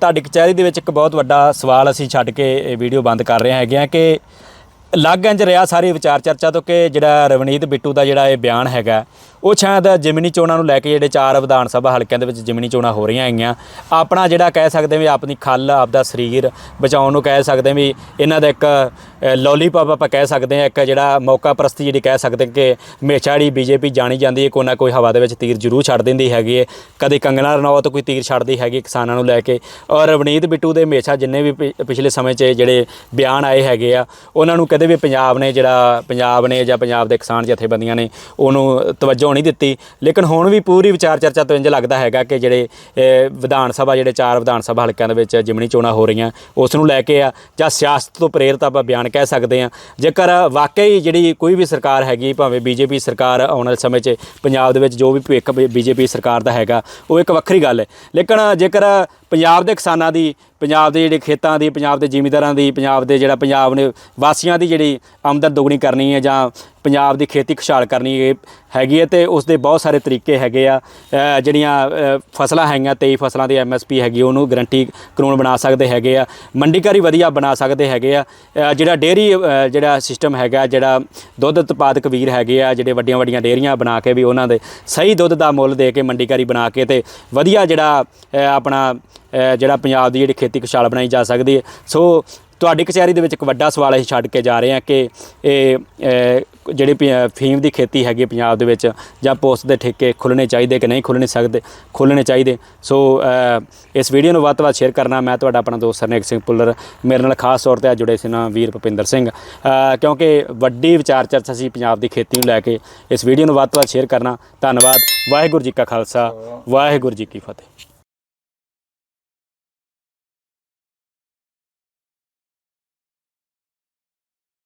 ਤੁਹਾਡੀ ਕਚਹਿਰੀ ਦੇ ਵਿੱਚ ਇੱਕ ਬਹੁਤ ਵੱਡਾ ਸਵਾਲ ਅਸੀਂ ਛੱਡ ਕੇ ਇਹ ਵੀਡੀਓ ਬੰਦ ਕਰ ਰਹੇ ਹੈਗੇ ਆ ਕਿ ਲੱਗ ਇੰਜ ਰਿਹਾ ਸਾਰੀ ਵਿਚਾਰ ਚਰਚਾ ਤੋਂ ਕਿ ਜਿਹੜਾ ਰਵਨੀਤ ਬਿੱਟੂ ਦਾ ਜਿਹੜਾ ਇਹ ਬਿਆਨ ਹੈਗਾ ਉਹ ਸ਼ਾਇਦ ਜਿਮਨੀ ਚੋਣਾਂ ਨੂੰ ਲੈ ਕੇ ਜਿਹੜੇ ਚਾਰ ਵਿਧਾਨ ਸਭਾ ਹਲਕਿਆਂ ਦੇ ਵਿੱਚ ਜਿਮਨੀ ਚੋਣਾਂ ਹੋ ਰਹੀਆਂ ਹੈਗੀਆਂ, ਆਪਣਾ ਜਿਹੜਾ ਕਹਿ ਸਕਦੇ ਵੀ ਆਪਣੀ ਖੱਲ, ਆਪਦਾ ਸਰੀਰ ਬਚਾਉਣ ਨੂੰ ਕਹਿ ਸਕਦੇ ਵੀ ਇਹਨਾਂ ਦਾ ਇੱਕ ਲੋਲੀਪੌਪ ਆਪਾਂ ਕਹਿ ਸਕਦੇ ਹਾਂ, ਇੱਕ ਜਿਹੜਾ ਮੌਕਾ ਪ੍ਰਸਤੀ ਜਿਹੜੀ ਕਹਿ ਸਕਦੇ ਕਿ ਹਮੇਸ਼ਾ ਜਿਹੜੀ ਬੀਜੇਪੀ ਜਾਣੀ ਜਾਂਦੀ ਹੈ, ਕੋਈ ਨਾ ਕੋਈ ਹਵਾ ਦੇ ਵਿੱਚ ਤੀਰ ਜ਼ਰੂਰ ਛੱਡ ਦਿੰਦੀ ਹੈਗੀ ਹੈ। ਕਦੇ ਕੰਗਣਾ ਰਣੌਤ ਕੋਈ ਤੀਰ ਛੱਡਦੀ ਹੈਗੀ ਕਿਸਾਨਾਂ ਨੂੰ ਲੈ ਕੇ ਔਰ ਰਵਨੀਤ ਬਿੱਟੂ ਦੇ ਹਮੇਸ਼ਾ ਜਿੰਨੇ ਵੀ ਪਿ- ਪਿਛਲੇ ਸਮੇਂ 'ਚ ਜਿਹੜੇ ਬਿਆਨ ਆਏ ਹੈਗੇ ਆ, ਉਹਨਾਂ ਨੂੰ ਕਦੇ ਵੀ ਪੰਜਾਬ ਨੇ ਜਿਹੜਾ ਪੰਜਾਬ ਨੇ ਜਾਂ ਪੰਜਾਬ ਦੇ ਕਿਸਾਨ ਜਥੇਬੰਦੀਆਂ ਨੇ ਉਹਨੂੰ ਤਵੱਜੋ ਨਹੀਂ ਦਿੱਤੀ। ਲੇਕਿਨ ਹੁਣ ਵੀ ਪੂਰੀ ਵਿਚਾਰ ਚਰਚਾ ਤੋਂ ਇੰਜ ਲੱਗਦਾ ਹੈਗਾ ਕਿ ਜਿਹੜੇ ਵਿਧਾਨ ਸਭਾ, ਜਿਹੜੇ ਚਾਰ ਵਿਧਾਨ ਸਭਾ ਹਲਕਿਆਂ ਦੇ ਵਿੱਚ ਜਿਮਣੀ ਚੋਣਾਂ ਹੋ ਰਹੀਆਂ, ਉਸ ਨੂੰ ਲੈ ਕੇ ਆ, ਜਾਂ ਸਿਆਸਤ ਤੋਂ ਪ੍ਰੇਰਿਤ ਆਪਾਂ ਬਿਆਨ ਕਹਿ ਸਕਦੇ ਆ ਜੇਕਰ ਵਾਕਈ ਜਿਹੜੀ ਕੋਈ ਵੀ ਸਰਕਾਰ ਹੈਗੀ, ਭਾਵੇਂ ਬੀਜੇਪੀ ਸਰਕਾਰ ਆਉਣ ਵਾਲੇ ਸਮੇਂ 'ਚ ਪੰਜਾਬ ਦੇ ਵਿੱਚ ਜੋ ਵੀ ਭਵਿੱਖ ਬੀਜੇਪੀ ਸਰਕਾਰ ਦਾ ਹੈਗਾ, ਉਹ ਇੱਕ ਵੱਖਰੀ ਗੱਲ ਹੈ। ਲੇਕਿਨ ਜੇਕਰ ਪੰਜਾਬ ਦੇ ਕਿਸਾਨਾਂ ਦੀ, ਪੰਜਾਬ ਦੇ ਜਿਹੜੇ ਖੇਤਾਂ ਦੀ, ਪੰਜਾਬ ਦੇ ਜ਼ਿਮੀਂਦਾਰਾਂ ਦੀ, ਪੰਜਾਬ ਦੇ ਜਿਹੜਾ ਪੰਜਾਬ ਨੇ ਵਾਸੀਆਂ ਦੀ ਜਿਹੜੀ ਆਮਦਨ ਦੁੱਗਣੀ ਕਰਨੀ ਹੈ ਜਾਂ ਪੰਜਾਬ ਦੀ ਖੇਤੀ ਖੁਸ਼ਹਾਲ ਕਰਨੀ ਹੈ, ਹੈਗੀ ਹੈ ਤੇ ਉਸ ਦੇ ਬਹੁਤ ਸਾਰੇ ਤਰੀਕੇ ਹੈਗੇ ਆ। ਜਿਹੜੀਆਂ ਫਸਲਾਂ ਹੈਗੀਆਂ 23 ਫਸਲਾਂ ਦੀ ਐਮਐਸਪੀ ਹੈਗੀ, ਉਹਨੂੰ ਗਰੰਟੀ ਕਾਨੂੰਨ ਬਣਾ ਸਕਦੇ ਹੈਗੇ ਆ, ਮੰਡੀਕਾਰੀ ਵਧੀਆ ਬਣਾ ਸਕਦੇ ਹੈਗੇ ਆ। ਜਿਹੜਾ ਡੇਅਰੀ ਜਿਹੜਾ ਸਿਸਟਮ ਹੈਗਾ, ਜਿਹੜਾ ਦੁੱਧ ਉਤਪਾਦਕ ਵੀਰ ਹੈਗੇ ਆ, ਜਿਹੜੇ ਵੱਡੀਆਂ ਵੱਡੀਆਂ ਡੇਅਰੀਆਂ ਬਣਾ ਕੇ ਵੀ ਉਹਨਾਂ ਦੇ ਸਹੀ ਦੁੱਧ ਦਾ ਮੁੱਲ ਦੇ ਕੇ ਮੰਡੀਕਾਰੀ ਬਣਾ ਕੇ ਤੇ ਵਧੀਆ ਜਿਹੜਾ ਆਪਣਾ ਜਿਹੜਾ ਪੰਜਾਬ ਦੀ ਜਿਹੜੀ ਖੇਤੀ ਖੁਸ਼ਹਾਲ ਬਣਾਈ ਜਾ ਸਕਦੀ ਹੈ। ਸੋ ਤੁਹਾਡੀ ਕਚਹਿਰੀ ਦੇ ਵਿੱਚ ਇੱਕ ਵੱਡਾ ਸਵਾਲ ਅਸੀਂ ਛੱਡ ਕੇ ਜਾ ਰਹੇ ਹਾਂ ਕਿ ਇਹ ਜਿਹੜੀ ਪ- ਫੀਮ ਦੀ ਖੇਤੀ ਹੈਗੀ ਹੈ ਪੰਜਾਬ ਦੇ ਵਿੱਚ, ਜਾਂ ਪੋਸਟ ਦੇ ਠੇਕੇ ਖੁੱਲਣੇ ਚਾਹੀਦੇ ਕਿ ਨਹੀਂ ਖੁੱਲਣੇ ਸਕਦੇ ਖੁੱਲਣੇ ਚਾਹੀਦੇ। ਸੋ ਇਸ ਵੀਡੀਓ ਨੂੰ ਵੱਧ ਤੋਂ ਵੱਧ ਸ਼ੇਅਰ ਕਰਨਾ। ਮੈਂ ਤੁਹਾਡਾ ਆਪਣਾ ਦੋਸਤ ਸਰਨੇਕ ਸਿੰਘ ਪੁੱਲਰ, ਮੇਰੇ ਨਾਲ ਖਾਸ ਤੌਰ ਤੇ ਅੱਜ ਜੁੜੇ ਸੀ ਨਾ ਵੀਰ ਭੁਪਿੰਦਰ ਸਿੰਘ। ਕਿਉਂਕਿ ਵੱਡੀ ਵਿਚਾਰ ਚਰਚਾ ਸੀ ਪੰਜਾਬ ਦੀ ਖੇਤੀ ਨੂੰ ਲੈ ਕੇ। ਇਸ ਵੀਡੀਓ ਨੂੰ ਵੱਧ ਤੋਂ ਵੱਧ ਸ਼ੇਅਰ ਕਰਨਾ। ਧੰਨਵਾਦ। ਵਾਹਿਗੁਰੂ ਜੀ ਕਾ ਖਾਲਸਾ। ਵਾਹਿਗੁਰੂ ਜੀ ਕੀ ਫਤਿਹ।